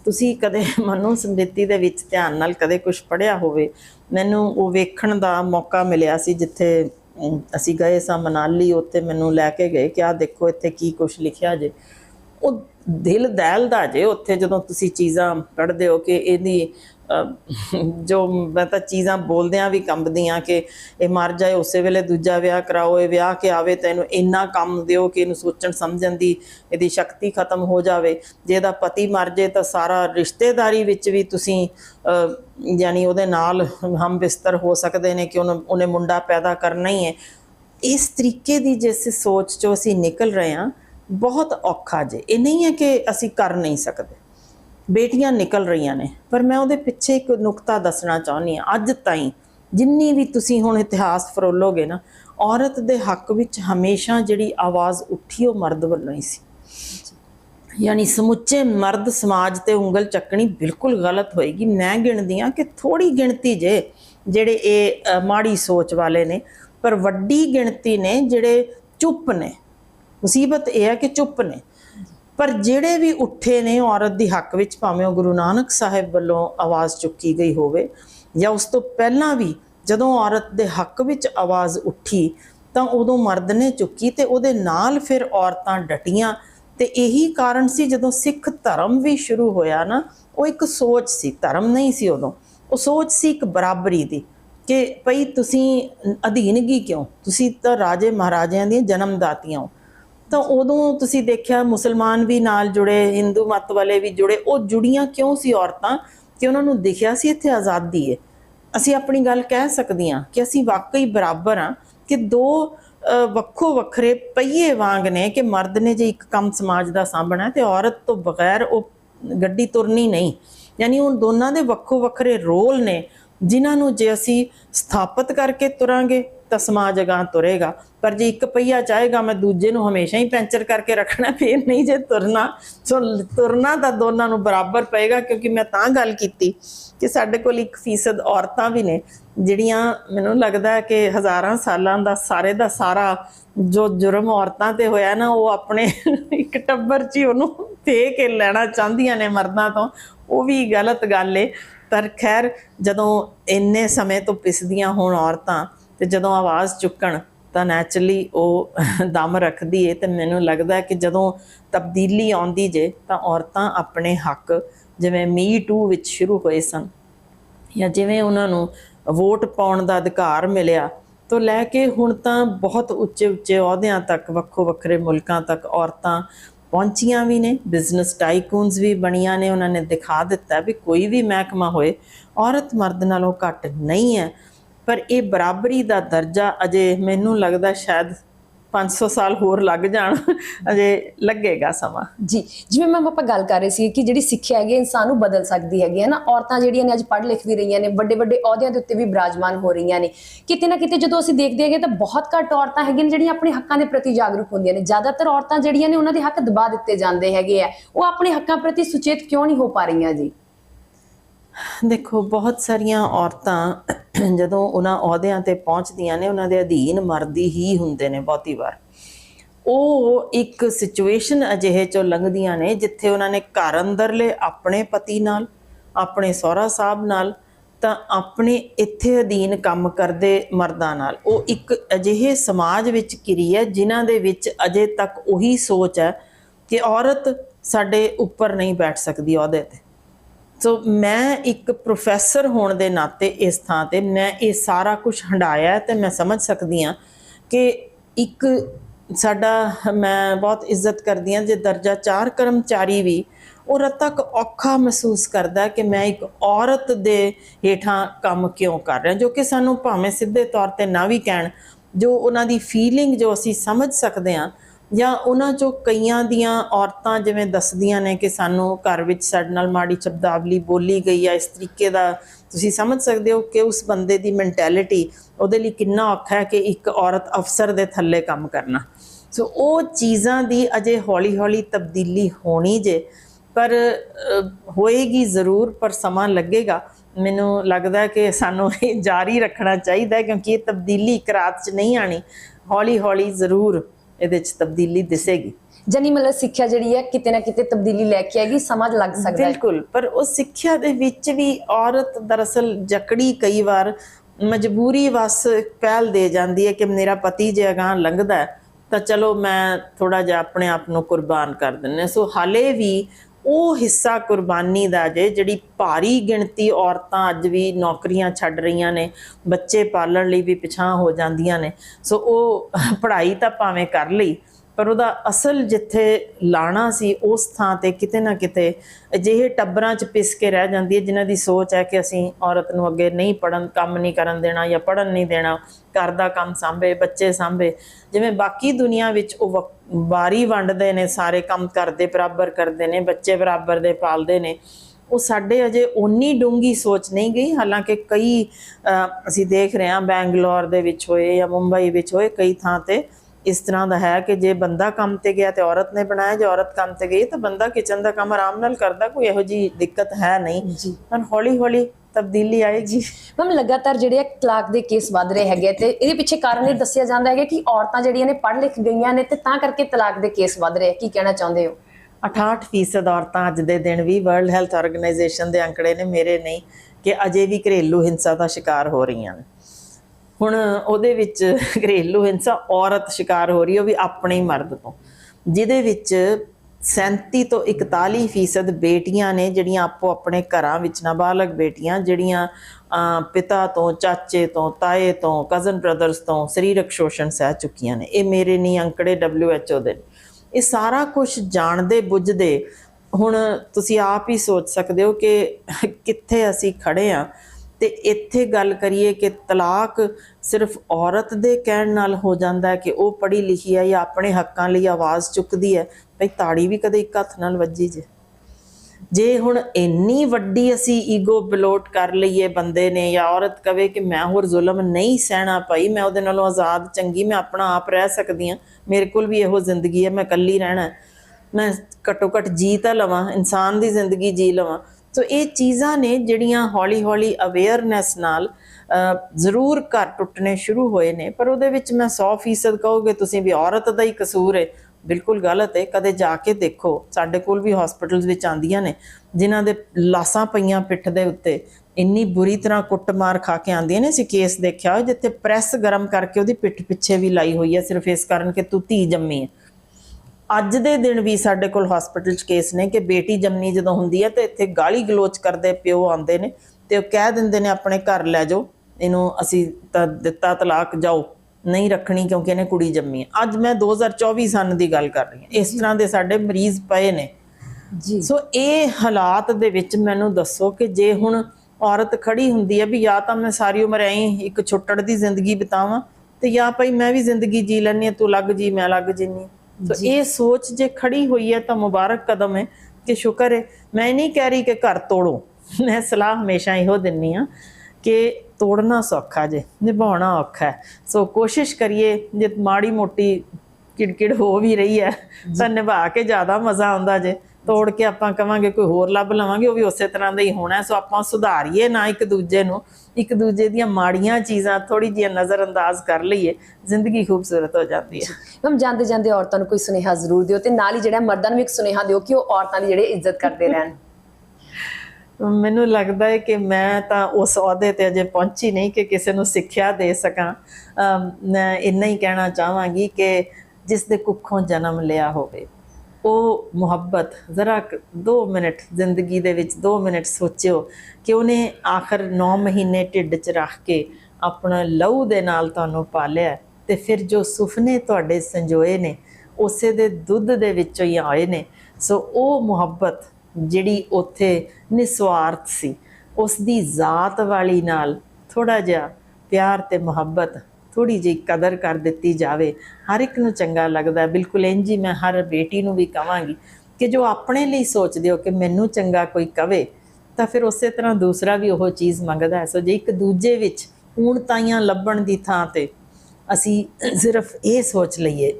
ਤੁਸੀਂ ਕਦੇ (laughs) ਮਨੂ ਸਮ੍ਰਿਤੀ ਦੇ ਵਿੱਚ ਧਿਆਨ ਨਾਲ ਕਦੇ ਕੁਝ ਪੜਿਆ ਹੋਵੇ ਮੈਨੂੰ ਉਹ ਵੇਖਣ ਦਾ ਮੌਕਾ ਮਿਲਿਆ ਸੀ ਜਿੱਥੇ ਅਸੀਂ ਗਏ ਸਾਂ ਮਨਾਲੀ ਉੱਥੇ ਮੈਨੂੰ ਲੈ ਕੇ ਗਏ ਕਿ ਆਹ ਦੇਖੋ ਇੱਥੇ ਕੀ ਕੁਝ ਲਿਖਿਆ ਜੇ। ਉਹ ਦਿਲ ਦਹਿਲਦਾ ਜੇ ਉੱਥੇ ਜਦੋਂ ਤੁਸੀਂ ਚੀਜ਼ਾਂ ਪੜ੍ਹਦੇ ਹੋ ਕਿ ਇਹਦੀ ਜੋ ਮੈਂ ਤਾਂ ਚੀਜ਼ਾਂ ਬੋਲਦਿਆਂ ਵੀ ਕੰਬਦੀਆਂ ਕਿ ਇਹ ਮਰ ਜਾਏ ਉਸੇ ਵੇਲੇ ਦੂਜਾ ਵਿਆਹ ਕਰਾਓ ਇਹ ਵਿਆਹ ਕੇ ਆਵੇ ਤਾਂ ਇਹਨੂੰ ਇੰਨਾ ਕੰਮ ਦਿਓ ਕਿ ਇਹਨੂੰ ਸੋਚਣ ਸਮਝਣ ਦੀ ਇਹਦੀ ਸ਼ਕਤੀ ਖਤਮ ਹੋ ਜਾਵੇ। ਜੇ ਇਹਦਾ ਪਤੀ ਮਰ ਜੇ ਤਾਂ ਸਾਰਾ ਰਿਸ਼ਤੇਦਾਰੀ ਵਿੱਚ ਵੀ ਤੁਸੀਂ ਅਹ, ਯਾਨੀ ਉਹਦੇ ਨਾਲ ਹਮ ਬਿਸਤਰ ਹੋ ਸਕਦੇ ਨੇ ਕਿ ਉਹਨੂੰ ਉਹਨੇ ਮੁੰਡਾ ਪੈਦਾ ਕਰਨਾ ਹੀ ਹੈ। ਇਸ ਤਰੀਕੇ ਦੀ ਜਿਸ ਸੋਚ ਚੋਂ ਅਸੀਂ ਨਿਕਲ ਰਹੇ ਹਾਂ ਬਹੁਤ ਔਖਾ ਜੇ। ਇਹ ਨਹੀਂ ਹੈ ਕਿ ਅਸੀਂ ਕਰ ਨਹੀਂ ਸਕਦੇ। ਬੇਟੀਆਂ ਨਿਕਲ ਰਹੀਆਂ ਨੇ। ਪਰ ਮੈਂ ਉਹਦੇ ਪਿੱਛੇ ਇੱਕ ਨੁਕਤਾ ਦੱਸਣਾ ਚਾਹੁੰਦੀ ਹਾਂ। ਅੱਜ ਤਾਈਂ ਜਿੰਨੀ ਵੀ ਤੁਸੀਂ ਹੁਣ ਇਤਿਹਾਸ ਫਰੋਲੋਗੇ ਨਾ, ਔਰਤ ਦੇ ਹੱਕ ਵਿੱਚ ਹਮੇਸ਼ਾ ਜਿਹੜੀ ਆਵਾਜ਼ ਉੱਠੀ ਉਹ ਮਰਦ ਵੱਲੋਂ ਹੀ ਸੀ। ਯਾਨੀ ਸਮੁੱਚੇ ਮਰਦ ਸਮਾਜ ਤੇ ਉਂਗਲ ਚੱਕਣੀ ਬਿਲਕੁਲ ਗਲਤ ਹੋਏਗੀ। ਮੈਂ ਗਿਣਦੀ ਹਾਂ ਕਿ ਥੋੜੀ ਗਿਣਤੀ ਜੇ ਜਿਹੜੇ ਇਹ ਮਾੜੀ ਸੋਚ ਵਾਲੇ ਨੇ, ਪਰ ਵੱਡੀ ਗਿਣਤੀ ਨੇ ਜਿਹੜੇ ਚੁੱਪ ਨੇ। ਮੁਸੀਬਤ ਇਹ ਹੈ ਕਿ ਚੁੱਪ ਨੇ। ਪਰ ਜਿਹੜੇ ਵੀ ਉੱਠੇ ਨੇ ਔਰਤ ਦੀ ਹੱਕ ਵਿੱਚ ਭਾਵੇਂ ਉਹ ਗੁਰੂ ਨਾਨਕ ਸਾਹਿਬ ਵੱਲੋਂ ਆਵਾਜ਼ ਚੁੱਕੀ ਗਈ ਹੋਵੇ ਜਾਂ ਉਸ ਤੋਂ ਪਹਿਲਾਂ ਵੀ ਜਦੋਂ ਔਰਤ ਦੇ ਹੱਕ ਵਿੱਚ ਆਵਾਜ਼ ਉੱਠੀ, ਤਾਂ ਉਦੋਂ ਮਰਦ ਨੇ ਚੁੱਕੀ ਤੇ ਉਹਦੇ ਨਾਲ ਫਿਰ ਔਰਤਾਂ ਡਟੀਆਂ। ਤੇ ਇਹੀ ਕਾਰਨ ਸੀ ਜਦੋਂ ਸਿੱਖ ਧਰਮ ਵੀ ਸ਼ੁਰੂ ਹੋਇਆ ਨਾ, ਉਹ ਇੱਕ ਸੋਚ ਸੀ, ਧਰਮ ਨਹੀਂ ਸੀ ਉਦੋਂ। ਉਹ ਸੋਚ ਸੀ ਇੱਕ ਬਰਾਬਰੀ ਦੀ ਕਿ ਭਈ ਤੁਸੀਂ ਅਧੀਨਗੀ ਕਿਉਂ? ਤੁਸੀਂ ਤਾਂ ਰਾਜੇ ਮਹਾਰਾਜਿਆਂ ਦੀਆਂ ਜਨਮਦਾਤੀਆਂ ਹੋ। ਤਾਂ ਉਦੋਂ ਤੁਸੀਂ ਦੇਖਿਆ ਮੁਸਲਮਾਨ ਵੀ ਨਾਲ ਜੁੜੇ ਹਿੰਦੂ ਮਤ ਵਾਲੇ ਵੀ ਜੁੜੇ ਉਹ ਜੁੜੀਆਂ ਕਿਉਂ ਸੀ ਔਰਤਾਂ? ਕਿ ਉਹਨਾਂ ਨੂੰ ਦਿਖਿਆ ਸੀ ਇੱਥੇ ਆਜ਼ਾਦੀ ਹੈ ਅਸੀਂ ਆਪਣੀ ਗੱਲ ਕਹਿ ਸਕਦੀਆਂ ਕਿ ਅਸੀਂ ਵਾਕਈ ਬਰਾਬਰ ਹਾਂ ਕਿ ਦੋ ਅ, ਵੱਖੋ ਵੱਖਰੇ ਪਹੀਏ ਵਾਂਗ ਨੇ ਕਿ ਮਰਦ ਨੇ ਜੇ ਇੱਕ ਕੰਮ ਸਮਾਜ ਦਾ ਸਾਂਭਣਾ ਤੇ ਔਰਤ ਤੋਂ ਬਗੈਰ ਉਹ ਗੱਡੀ ਤੁਰਨੀ ਨਹੀਂ। ਯਾਨੀ ਉਹ ਦੋਨਾਂ ਦੇ ਵੱਖੋ ਵੱਖਰੇ ਰੋਲ ਨੇ। ਜਿਨ੍ਹਾਂ ਨੂੰ ਜੇ ਅਸੀਂ ਸਥਾਪਿਤ ਕਰਕੇ ਤੁਰਾਂਗੇ ਤਾਂ ਸਮਾਜ ਅਗਾਂਹ ਤੁਰੇਗਾ। ਪਰ ਜੇ ਇੱਕ ਪਹੀਆ ਚਾਹੇਗਾ, ਮੈਂ ਦੂਜੇ ਨੂੰ ਹਮੇਸ਼ਾ ਹੀ ਪੈਂਚਰ ਕਰਕੇ ਰੱਖਣਾ, ਫੇਰ ਨਹੀਂ ਜੇ ਤੁਰਨਾ। ਸੋ ਤੁਰਨਾ ਤਾਂ ਦੋਨਾਂ ਨੂੰ ਬਰਾਬਰ ਪਏਗਾ, ਕਿਉਂਕਿ ਮੈਂ ਤਾਂ ਗੱਲ ਕੀਤੀ ਕਿ ਸਾਡੇ ਕੋਲ 1% ਔਰਤਾਂ ਵੀ ਨੇ, ਜਿਹੜੀਆਂ ਮੈਨੂੰ ਲੱਗਦਾ ਹੈ ਕਿ ਹਜ਼ਾਰਾਂ ਸਾਲਾਂ ਦਾ ਸਾਰੇ ਦਾ ਸਾਰਾ ਜੋ ਜੁਰਮ ਔਰਤਾਂ ਤੇ ਹੋਇਆ ਨਾ, ਉਹ ਆਪਣੇ ਇੱਕ ਟੱਬਰ 'ਚ ਹੀ ਉਹਨੂੰ ਫੇ ਕੇ ਲੈਣਾ ਚਾਹੁੰਦੀਆਂ ਨੇ ਮਰਦਾਂ ਤੋਂ। ਉਹ ਵੀ ਗਲਤ ਗੱਲ ਏ। ਪਰ ਖੈਰ ਜਦੋਂ ਇੰਨੇ ਸਮੇਂ ਤੋਂ ਪਿਸਦੀਆਂ ਹੋਣ ਔਰਤਾਂ ਤੇ ਜਦੋਂ ਆਵਾਜ਼ ਚੁੱਕਣ ਤਾਂ ਨੈਚੁਰਲੀ ਉਹ ਦਮ ਰੱਖਦੀ ਏ ਤੇ ਮੈਨੂੰ ਲੱਗਦਾ ਕਿ ਜਦੋਂ ਤਬਦੀਲੀ ਆਉਂਦੀ ਜੇ ਤਾਂ ਔਰਤਾਂ ਆਪਣੇ ਹੱਕ ਜਿਵੇਂ ਮੀ ਟੂ ਵਿੱਚ ਸ਼ੁਰੂ ਹੋਏ ਸਨ ਜਾਂ ਜਿਵੇਂ ਉਹਨਾਂ ਨੂੰ ਵੋਟ ਪਾਉਣ ਦਾ ਅਧਿਕਾਰ ਮਿਲਿਆ ਤੋਂ ਲੈ ਕੇ ਹੁਣ ਤਾਂ ਬਹੁਤ ਉੱਚੇ ਉੱਚੇ ਅਹੁਦਿਆਂ ਤੱਕ ਵੱਖੋ ਵੱਖਰੇ ਮੁਲਕਾਂ ਤੱਕ ਔਰਤਾਂ ਪਹੁੰਚੀਆਂ ਵੀ ਨੇ ਬਿਜ਼ਨਸ ਟਾਈਕੂਨਸ ਵੀ ਬਣੀਆਂ ਨੇ, ਉਹਨਾਂ ਨੇ ਦਿਖਾ ਦਿੱਤਾ ਵੀ ਕੋਈ ਵੀ ਮਹਿਕਮਾ ਹੋਏ, ਔਰਤ ਮਰਦ ਨਾਲੋਂ ਘੱਟ ਨਹੀਂ ਹੈ। ਪਰ ਇਹ ਬਰਾਬਰੀ ਦਾ ਦਰਜਾ ਅਜੇ ਮੈਨੂੰ ਲੱਗਦਾ ਸ਼ਾਇਦ 500 ਸਾਲ ਹੋਰ ਲੱਗ ਜਾਣ, ਅਜੇ ਲੱਗੇਗਾ ਸਮਾਂ। ਜੀ, ਜਿਵੇਂ ਮੈਮ ਆਪਾਂ ਗੱਲ ਕਰ ਰਹੇ ਸੀ ਕਿ ਜਿਹੜੀ ਸਿੱਖਿਆ ਹੈਗੀ ਇਨਸਾਨ ਨੂੰ ਬਦਲ ਸਕਦੀ ਹੈਗੀ ਹੈ ਨਾ, ਔਰਤਾਂ ਜਿਹੜੀਆਂ ਨੇ ਅੱਜ ਪੜ੍ਹ ਲਿਖ ਵੀ ਰਹੀਆਂ ਨੇ ਵੱਡੇ ਵੱਡੇ ਅਹੁਦਿਆਂ ਦੇ ਉੱਤੇ ਵੀ ਬਰਾਜਮਾਨ ਹੋ ਰਹੀਆਂ ਨੇ। ਕਿਤੇ ਨਾ ਕਿਤੇ ਜਦੋਂ ਅਸੀਂ ਦੇਖਦੇ ਹੈਗੇ ਤਾਂ ਬਹੁਤ ਘੱਟ ਔਰਤਾਂ ਹੈਗੀਆਂ ਨੇ ਜਿਹੜੀਆਂ ਆਪਣੇ ਹੱਕਾਂ ਦੇ ਪ੍ਰਤੀ ਜਾਗਰੂਕ ਹੁੰਦੀਆਂ ਨੇ। ਜ਼ਿਆਦਾਤਰ ਔਰਤਾਂ ਜਿਹੜੀਆਂ ਨੇ ਉਹਨਾਂ ਦੇ ਹੱਕ ਦਬਾ ਦਿੱਤੇ ਜਾਂਦੇ ਹੈਗੇ ਆ। ਉਹ ਆਪਣੇ ਹੱਕਾਂ ਪ੍ਰਤੀ ਸੁਚੇਤ ਕਿਉਂ ਨਹੀਂ ਹੋ ਪਾ ਰਹੀਆਂ ਜੀ? ਦੇਖੋ, ਬਹੁਤ ਸਾਰੀਆਂ ਔਰਤਾਂ ਜਦੋਂ ਉਹਨਾਂ ਅਹੁਦਿਆਂ ਤੇ ਪਹੁੰਚਦੀਆਂ ਨੇ, ਉਹਨਾਂ ਦੇ ਅਧੀਨ ਮਰਦੀ ਹੀ ਹੁੰਦੇ ਨੇ ਬਹੁਤੀ ਵਾਰ। ਉਹ ਇੱਕ ਸਿਚੁਏਸ਼ਨ ਅਜਿਹੇ ਚੋਂ ਲੰਘਦੀਆਂ ਨੇ ਜਿੱਥੇ ਉਹਨਾਂ ਨੇ ਘਰ ਅੰਦਰਲੇ ਆਪਣੇ ਪਤੀ ਨਾਲ, ਆਪਣੇ ਸਹੁਰਾ ਸਾਹਿਬ ਨਾਲ, ਤਾਂ ਆਪਣੇ ਇੱਥੇ ਅਧੀਨ ਕੰਮ ਕਰਦੇ ਮਰਦਾਂ ਨਾਲ। ਉਹ ਇੱਕ ਅਜਿਹੇ ਸਮਾਜ ਵਿੱਚ ਕਿਰੀ ਹੈ, ਜਿਨ੍ਹਾਂ ਦੇ ਵਿੱਚ ਅਜੇ ਤੱਕ ਉਹੀ ਸੋਚ ਹੈ ਕਿ ਔਰਤ ਸਾਡੇ ਉੱਪਰ ਨਹੀਂ ਬੈਠ ਸਕਦੀ ਅਹੁਦੇ ਤੇ। ਸੋ ਮੈਂ ਇੱਕ ਪ੍ਰੋਫੈਸਰ ਹੋਣ ਦੇ ਨਾਤੇ ਇਸ ਥਾਂ ਤੇ ਮੈਂ ਇਹ ਸਾਰਾ ਕੁਝ ਹੰਡਾਇਆ ਹੈ ਤੇ ਮੈਂ ਸਮਝ ਸਕਦੀ ਹਾਂ ਕਿ ਇੱਕ ਸਾਡਾ, ਮੈਂ ਬਹੁਤ ਇੱਜ਼ਤ ਕਰਦੀ ਹਾਂ ਜੇ ਦਰਜਾ 4 ਕਰਮਚਾਰੀ ਵੀ ਉਹ ਰਦ ਤੱਕ ਔਖਾ ਮਹਿਸੂਸ ਕਰਦਾ ਕਿ ਮੈਂ ਇੱਕ ਔਰਤ ਦੇ ਹੇਠਾਂ ਕੰਮ ਕਿਉਂ ਕਰ ਰਿਹਾ, ਜੋ ਕਿ ਸਾਨੂੰ ਭਾਵੇਂ ਸਿੱਧੇ ਤੌਰ ਤੇ ਨਾ ਵੀ ਕਹਿਣ, ਜੋ ਉਹਨਾਂ ਦੀ ਫੀਲਿੰਗ ਜੋ ਅਸੀਂ ਸਮਝ ਸਕਦੇ ਹਾਂ ਜਾਂ ਉਹਨਾਂ ਚੋਂ ਕਈਆਂ ਦੀਆਂ ਔਰਤਾਂ ਜਿਵੇਂ ਦੱਸਦੀਆਂ ਨੇ ਕਿ ਸਾਨੂੰ ਘਰ ਵਿੱਚ ਸਾਡੇ ਨਾਲ ਮਾੜੀ ਸ਼ਬਦਾਵਲੀ ਬੋਲੀ ਗਈ ਆ, ਇਸ ਤਰੀਕੇ ਦਾ ਤੁਸੀਂ ਸਮਝ ਸਕਦੇ ਹੋ ਕਿ ਉਸ ਬੰਦੇ ਦੀ ਮੈਂਟੈਲਿਟੀ ਉਹਦੇ ਲਈ ਕਿੰਨਾ ਔਖਾ ਹੈ ਕਿ ਇੱਕ ਔਰਤ ਅਫਸਰ ਦੇ ਥੱਲੇ ਕੰਮ ਕਰਨਾ। ਸੋ ਉਹ ਚੀਜ਼ਾਂ ਦੀ ਅਜੇ ਹੌਲੀ-ਹੌਲੀ ਤਬਦੀਲੀ ਹੋਣੀ ਜੇ, ਪਰ ਹੋਏਗੀ ਜ਼ਰੂਰ, ਪਰ ਸਮਾਂ ਲੱਗੇਗਾ। ਮੈਨੂੰ ਲੱਗਦਾ ਕਿ ਸਾਨੂੰ ਇਹ ਜਾਰੀ ਰੱਖਣਾ ਚਾਹੀਦਾ ਕਿਉਂਕਿ ਇਹ ਤਬਦੀਲੀ ਇੱਕ ਰਾਤ 'ਚ ਨਹੀਂ ਆਣੀ ਹੌਲੀ-ਹੌਲੀ ਜ਼ਰੂਰ ਇਹਦੇ 'ਚ ਤਬਦੀਲੀ ਦਿਸੇਗੀ। ਜਨੀ ਮਤਲਬ ਸਿੱਖਿਆ ਜਿਹੜੀ ਹੈ ਕਿਤੇ ਨਾ ਕਿਤੇ ਤਬਦੀਲੀ ਲੈ ਕੇ ਆਏਗੀ ਸਮਾਂ ਲੱਗ ਸਕਦਾ ਹੈ। ਬਿਲਕੁਲ ਪਰ ਉਹ ਸਿੱਖਿਆ ਦੇ ਵਿੱਚ ਵੀ ਔਰਤ ਦਰਅਸਲ ਜਕੜੀ ਕਈ ਵਾਰ ਮਜਬੂਰੀ ਵਸ ਪਹਿਲ ਦੇ ਜਾਂਦੀ ਹੈ ਕਿ ਮੇਰਾ ਪਤੀ ਜੇ ਅਗਾਂਹ ਲੰਘਦਾ ਤਾਂ ਚਲੋ ਮੈਂ ਥੋੜਾ ਜਿਹਾ ਆਪਣੇ ਆਪ ਨੂੰ ਕੁਰਬਾਨ ਕਰ ਦਿੰਨੇ ਸੋ ਹਾਲੇ ਵੀ ਉਹ ਹਿੱਸਾ ਕੁਰਬਾਨੀ ਦਾ ਜੇ, ਜਿਹੜੀ ਭਾਰੀ ਗਿਣਤੀ ਔਰਤਾਂ ਅੱਜ ਵੀ ਨੌਕਰੀਆਂ ਛੱਡ ਰਹੀਆਂ ਨੇ, ਬੱਚੇ ਪਾਲਣ ਲਈ ਵੀ ਪਿਛਾਂ ਹੋ ਜਾਂਦੀਆਂ ਨੇ। ਸੋ ਉਹ ਪੜ੍ਹਾਈ ਤਾਂ ਭਾਵੇਂ ਕਰ ਲਈ, ਪਰ ਉਹਦਾ ਅਸਲ ਜਿੱਥੇ ਲਾਣਾ ਸੀ, ਉਸ ਥਾਂ ਤੇ ਕਿਤੇ ਨਾ ਕਿਤੇ ਅਜਿਹੇ ਟੱਬਰਾਂ 'ਚ ਪਿਸ ਕੇ ਰਹਿ ਜਾਂਦੀ ਹੈ, ਜਿਨ੍ਹਾਂ ਦੀ ਸੋਚ ਹੈ ਕਿ ਅਸੀਂ ਔਰਤ ਨੂੰ ਅੱਗੇ ਨਹੀਂ ਪੜਨ ਕੰਮ ਨਹੀਂ ਕਰਨ ਦੇਣਾ ਜਾਂ ਪੜਨ ਨਹੀਂ ਦੇਣਾ, ਘਰ ਦਾ ਕੰਮ ਸੰਭੇ, ਬੱਚੇ ਸੰਭੇ। ਜਿਵੇਂ ਬਾਕੀ ਦੁਨੀਆ ਵਿੱਚ ਉਹ ਵਕ- ਵਾਰੀ ਵੰਡਦੇ ਨੇ ਸਾਰੇ ਕੰਮ ਕਰਦੇ ਬਰਾਬਰ ਕਰਦੇ ਨੇ ਬੱਚੇ ਬਰਾਬਰ ਦੇ ਪਾਲਦੇ ਨੇ। ਉਹ ਸਾਡੇ ਅਜੇ ਓਨੀ ਡੂੰਗੀ ਸੋਚ ਨਹੀਂ ਗਈ ਹਾਲਾਂਕਿ ਕਈ ਅਸੀਂ ਦੇਖ ਰਹੇ ਹਾਂ ਬੈਂਗਲੌਰ ਦੇ ਵਿੱਚ ਹੋਏ ਜਾਂ ਮੁੰਬਈ ਵਿੱਚ ਹੋਏ ਕਈ ਥਾਂ ਤੇ ਇਸ ਤਰ੍ਹਾਂ ਦਾ ਹੈ ਕਿ ਜੇ ਬੰਦਾ ਕੰਮ ਤੇ ਗਿਆ ਤੇ ਔਰਤ ਨੇ ਬਣਾਇਆ ਜੇ ਔਰਤ ਕੰਮ ਤੇ ਗਈ ਤਾਂ ਬੰਦਾ ਕਿਚਨ ਦਾ ਕੰਮ ਆਰਾਮ ਨਾਲ ਕਰਦਾ ਕੋਈ ਇਹੋ ਜੀ ਦਿੱਕਤ ਹੈ ਨਹੀਂ। ਪਰ ਹੌਲੀ ਹੌਲੀ ਤਬਦੀਲੀ ਆਏਗੀ। ਮੈਮ ਲਗਾਤਾਰ ਜਿਹੜੇ ਤਲਾਕ ਦੇ ਕੇਸ ਵੱਧ ਰਹੇ ਹੈਗੇ ਤੇ ਇਹਦੇ ਪਿੱਛੇ ਕਾਰਨ ਇਹ ਦੱਸਿਆ ਜਾਂਦਾ ਹੈਗਾ ਕਿ ਔਰਤਾਂ ਜਿਹੜੀਆਂ ਨੇ ਪੜ੍ਹ ਲਿਖ ਗਈਆਂ ਨੇ ਤੇ ਤਾਂ ਕਰਕੇ ਤਲਾਕ ਦੇ ਕੇਸ ਵੱਧ ਰਹੇ ਕੀ ਕਹਿਣਾ ਚਾਹੁੰਦੇ ਹੋ? 68% ਔਰਤਾਂ ਅੱਜ ਦੇ ਦਿਨ ਵੀ ਵਰਲਡ ਹੈਲਥ ਆਰਗੇਨਾਈਜੇਸ਼ਨ ਦੇ ਅੰਕੜੇ ਨੇ ਮੇਰੇ ਨਹੀਂ ਕਿ ਅਜੇ ਵੀ ਘਰੇਲੂ ਹਿੰਸਾ ਦਾ ਸ਼ਿਕਾਰ ਹੋ ਰਹੀਆਂ ਨੇ। ਹੁਣ ਉਹਦੇ ਵਿੱਚ ਘਰੇਲੂ ਹਿੰਸਾ ਔਰਤ ਸ਼ਿਕਾਰ ਹੋ ਰਹੀ ਉਹ ਵੀ ਆਪਣੇ ਹੀ ਮਰਦ ਤੋਂ। ਜਿਹਦੇ ਵਿੱਚ 37 ਤੋਂ 41% ਫੀਸਦ ਬੇਟੀਆਂ ਨੇ ਜਿਹੜੀਆਂ ਆਪੋ ਆਪਣੇ ਘਰਾਂ ਵਿੱਚ ਨਾਬਾਲਗ ਬੇਟੀਆਂ, ਜਿਹੜੀਆਂ ਪਿਤਾ ਤੋਂ, ਚਾਚੇ ਤੋਂ, ਤਾਏ ਤੋਂ ਕਜ਼ਨ ਬ੍ਰਦਰਸ ਤੋਂ ਸਰੀਰਕ ਸ਼ੋਸ਼ਣ ਸਹਿ ਚੁੱਕੀਆਂ ਨੇ ਇਹ ਮੇਰੇ ਨਹੀਂ ਅੰਕੜੇ WHO ਦੇ ਨੇ। ਇਹ ਸਾਰਾ ਕੁਝ ਜਾਣਦੇ, ਬੁੱਝਦੇ ਹੁਣ ਤੁਸੀਂ ਆਪ ਹੀ ਸੋਚ ਸਕਦੇ ਹੋ ਕਿ ਕਿੱਥੇ ਅਸੀਂ ਖੜੇ ਆ ਤੇ ਇੱਥੇ ਗੱਲ ਕਰੀਏ ਕਿ ਤਲਾਕ ਸਿਰਫ ਔਰਤ ਦੇ ਕਹਿਣ ਨਾਲ ਹੋ ਜਾਂਦਾ ਹੈ ਕਿ ਉਹ ਪੜ੍ਹੀ ਲਿਖੀ ਹੈ ਜਾਂ ਆਪਣੇ ਹੱਕਾਂ ਲਈ ਆਵਾਜ਼ ਚੁੱਕਦੀ ਹੈ। ਭਈ ਤਾੜੀ ਵੀ ਕਦੇ ਇੱਕ ਹੱਥ ਨਾਲ ਵੱਜੀ ਜੇ। ਜੇ ਹੁਣ ਇੰਨੀ ਵੱਡੀ ਅਸੀਂ ਈਗੋ ਬਲੋਟ ਕਰ ਲਈਏ ਬੰਦੇ ਨੇ ਜਾਂ ਔਰਤ ਕਵੇ ਕਿ ਮੈਂ ਹੋਰ ਜ਼ੁਲਮ ਨਹੀਂ ਸਹਿਣਾ ਭਾਈ, ਮੈਂ ਉਹਦੇ ਨਾਲੋਂ ਆਜ਼ਾਦ ਚੰਗੀ, ਮੈਂ ਆਪਣਾ ਆਪ ਰਹਿ ਸਕਦੀ ਹਾਂ, ਮੇਰੇ ਕੋਲ ਵੀ ਇਹੋ ਜ਼ਿੰਦਗੀ ਹੈ, ਮੈਂ ਇਕੱਲੀ ਰਹਿਣਾ ਮੈਂ ਘੱਟੋ ਘੱਟ ਜੀ ਤਾਂ ਲਵਾਂ, ਇਨਸਾਨ ਦੀ ਜ਼ਿੰਦਗੀ ਜੀ ਲਵਾਂ। ਸੋ ਇਹ ਚੀਜ਼ਾਂ ਨੇ ਜਿਹੜੀਆਂ ਹੌਲੀ ਹੌਲੀ ਅਵੇਅਰਨੈਸ ਨਾਲ ਅਹ, ਜ਼ਰੂਰ ਘਰ ਟੁੱਟਣੇ ਸ਼ੁਰੂ ਹੋਏ ਨੇ। ਪਰ ਉਹਦੇ ਵਿੱਚ ਮੈਂ 100% ਕਹੋਗੇ ਤੁਸੀਂ ਵੀ ਔਰਤ ਦਾ ਹੀ ਕਸੂਰ ਹੈ ਬਿਲਕੁਲ ਗਲਤ ਹੈ ਕਦੇ ਜਾ ਕੇ ਦੇਖੋ ਸਾਡੇ ਕੋਲ ਵੀ ਹਸਪੀਟਲਸ ਵਿੱਚ ਆਂਦੀਆਂ ਨੇ ਜਿਨ੍ਹਾਂ ਦੇ ਲਾਸਾਂ ਪਈਆਂ ਪਿੱਠ ਦੇ ਉੱਤੇ। ਇੰਨੀ ਬੁਰੀ ਤਰ੍ਹਾਂ ਕੁੱਟਮਾਰ ਖਾ ਕੇ ਆਂਦੀਆਂ ਨੇ ਅਸੀਂ ਕੇਸ ਦੇਖਿਆ ਹੋਇਆ ਜਿੱਥੇ ਪ੍ਰੈਸ ਗਰਮ ਕਰਕੇ ਉਹਦੀ ਪਿੱਠ ਪਿੱਛੇ ਵੀ ਲਾਈ ਹੋਈ ਹੈ ਸਿਰਫ ਇਸ ਕਾਰਨ ਕਿ ਤੂੰ ਧੀ ਜੰਮੀ ਹੈ ਅੱਜ ਦੇ ਦਿਨ ਵੀ ਸਾਡੇ ਕੋਲ ਹਸਪੀਟਲ 'ਚ ਕੇਸ ਨੇ ਕਿ ਬੇਟੀ ਜੰਮੀ ਜਦੋਂ ਹੁੰਦੀ ਹੈ ਤੇ ਇੱਥੇ ਗਾਲੀ ਗਲੋਚ ਕਰਦੇ ਪਿਓ ਆਉਂਦੇ ਨੇ ਤੇ ਉਹ ਕਹਿ ਦਿੰਦੇ ਨੇ ਆਪਣੇ ਘਰ ਲੈ ਜਾਓ ਇਹਨੂੰ ਅਸੀਂ ਤਾਂ ਦਿੱਤਾ ਤਲਾਕ ਜਾਓ। ਨਹੀਂ ਰੱਖਣੀ ਕਿਉਂਕਿ ਇਹਨੇ ਕੁੜੀ ਜੰਮੀ ਹੈ। ਅੱਜ ਮੈਂ 2024 ਸਨ ਦੀ ਗੱਲ ਕਰ ਰਹੀ ਹਾਂ। ਇਸ ਤਰ੍ਹਾਂ ਦੇ ਸਾਡੇ ਮਰੀਜ਼ ਪਏ ਨੇ। ਜੀ। ਸੋ ਇਹ ਹਾਲਾਤ ਦੇ ਵਿੱਚ ਮੈਨੂੰ ਦੱਸੋ ਕਿ ਜੇ ਹੁਣ ਔਰਤ ਖੜੀ ਹੁੰਦੀ ਹੈ ਵੀ ਜਾਂ ਤਾਂ ਮੈਂ ਸਾਰੀ ਉਮਰ ਐਂ ਇੱਕ ਛੁੱਟੜ ਦੀ ਜ਼ਿੰਦਗੀ ਬਿਤਾਵਾਂ ਤੇ ਜਾਂ ਭਾਈ ਮੈਂ ਵੀ ਜ਼ਿੰਦਗੀ ਜੀ ਲੈਣੀ ਹੈ ਤੂੰ ਲੱਗ ਜੀ ਮੈਂ ਲੱਗ ਜਿੰਨੀ। ਸੋ ਇਹ ਸੋਚ ਜੇ ਖੜੀ ਹੋਈ ਹੈ ਤਾਂ ਮੁਬਾਰਕ ਕਦਮ ਹੈ ਕਿ ਸ਼ੁਕਰ ਹੈ। ਮੈਂ ਨਹੀਂ ਕਹਿ ਰਹੀ ਕਿ ਘਰ ਤੋੜੋ। ਮੈਂ ਸਲਾਹ ਹਮੇਸ਼ਾ ਇਹੋ ਦਿੰਨੀ ਆ ਕਿ ਤੋੜਨਾ ਸੌਖਾ ਜੇ ਨਿਭਾਉਣਾ ਔਖਾ ਹੈ। ਸੋ ਕੋਸ਼ਿਸ਼ ਕਰੀਏ ਜੇ ਮਾੜੀ ਮੋਟੀ ਕਿੜਕਿੜ ਹੋ ਵੀ ਰਹੀ ਹੈ ਤਾਂ ਨਿਭਾ ਕੇ ਜ਼ਿਆਦਾ ਮਜ਼ਾ ਆਉਂਦਾ ਜੇ। ਤੋੜ ਕੇ ਆਪਾਂ ਕਵਾਂਗੇ ਕੋਈ ਹੋਰ ਲੱਭ ਲਵਾਂਗੇ ਉਹ ਵੀ ਉਸੇ ਤਰ੍ਹਾਂ ਦਾ ਹੀ ਹੋਣਾ। ਸੋ ਆਪਾਂ ਸੁਧਾਰੀਏ ਨਾ ਇੱਕ ਦੂਜੇ ਨੂੰ ਇੱਕ ਦੂਜੇ ਦੀਆਂ ਮਾੜੀਆਂ ਚੀਜ਼ਾਂ ਥੋੜੀ ਜਿਹੀਆਂ ਨਜ਼ਰ ਅੰਦਾਜ਼ ਕਰ ਲਈਏ ਜ਼ਿੰਦਗੀ ਖੂਬਸੂਰਤ ਹੋ ਜਾਂਦੀ ਹੈ। ਮੈਮ ਜਾਂਦੇ ਜਾਂਦੇ ਔਰਤਾਂ ਨੂੰ ਕੋਈ ਸੁਨੇਹਾ ਜ਼ਰੂਰ ਦਿਓ ਤੇ ਨਾਲ ਹੀ ਜਿਹੜਾ ਮਰਦਾਂ ਨੂੰ ਵੀ ਇੱਕ ਸੁਨੇਹਾ ਦਿਓ ਕਿ ਉਹ ਔਰਤਾਂ ਦੀ ਜਿਹੜੇ ਇੱਜ਼ਤ ਕਰਦੇ ਰਹਿਣ। (laughs) ਮੈਨੂੰ ਲੱਗਦਾ ਹੈ ਕਿ ਮੈਂ ਤਾਂ ਉਸ ਅਹੁਦੇ ਤੇ ਅਜੇ ਪਹੁੰਚੀ ਨਹੀਂ ਕਿ ਕਿਸੇ ਨੂੰ ਸਿੱਖਿਆ ਦੇ ਸਕਾਂ। ਮੈਂ ਇੰਨਾ ਹੀ ਕਹਿਣਾ ਚਾਹਾਂਗੀ ਕਿ ਜਿਸ ਦੇ ਕੁੱਖੋਂ ਜਨਮ ਲਿਆ ਹੋਵੇ। ਉਹ ਮੁਹੱਬਤ, ਜ਼ਰਾ 2 ਮਿੰਟ ਜ਼ਿੰਦਗੀ ਦੇ ਵਿੱਚ 2 ਮਿੰਟ ਸੋਚਿਓ ਕਿ ਉਹਨੇ ਆਖਰ 9 ਮਹੀਨੇ ਢਿੱਡ 'ਚ ਰੱਖ ਕੇ ਆਪਣਾ ਲਹੂ ਦੇ ਨਾਲ ਤੁਹਾਨੂੰ ਪਾਲਿਆ ਤੇ ਫਿਰ ਜੋ ਸੁਪਨੇ ਤੁਹਾਡੇ ਸੰਜੋਏ ਨੇ, ਉਸੇ ਦੇ ਦੁੱਧ ਦੇ ਵਿੱਚੋਂ ਹੀ ਆਏ ਨੇ। ਸੋ ਉਹ ਮੁਹੱਬਤ ਜਿਹੜੀ ਉੱਥੇ ਨਿਸਵਾਰਥ ਸੀ, ਉਸ ਦੀ ਜ਼ਾਤ ਵਾਲੀ ਨਾਲ ਥੋੜਾ ਜਿਹਾ ਪਿਆਰ ਤੇ ਮੁਹੱਬਤ ਥੋੜੀ ਜਿਹੀ ਕਦਰ ਕਰ ਦਿੱਤੀ ਜਾਵੇ। ਹਰ ਇੱਕ ਨੂੰ ਚੰਗਾ ਲੱਗਦਾ ਬਿਲਕੁਲ ਇੰਜ ਹੀ ਮੈਂ ਹਰ ਬੇਟੀ ਨੂੰ ਵੀ ਕਵਾਂਗੀ ਕਿ ਜੋ ਆਪਣੇ ਲਈ ਸੋਚਦੇ ਹੋ ਕਿ ਮੈਨੂੰ ਚੰਗਾ ਕੋਈ ਕਵੇ, ਤਾਂ ਫਿਰ ਉਸੇ ਤਰ੍ਹਾਂ ਦੂਸਰਾ ਵੀ ਉਹ ਚੀਜ਼ ਮੰਗਦਾ ਹੈ। ਸੋ ਜੇ ਇੱਕ ਦੂਜੇ ਵਿੱਚ ਊਣਤਾਈਆਂ ਲੱਭਣ ਦੀ ਥਾਂ ਤੇ ਅਸੀਂ ਸਿਰਫ ਇਹ ਸੋਚ ਲਈਏ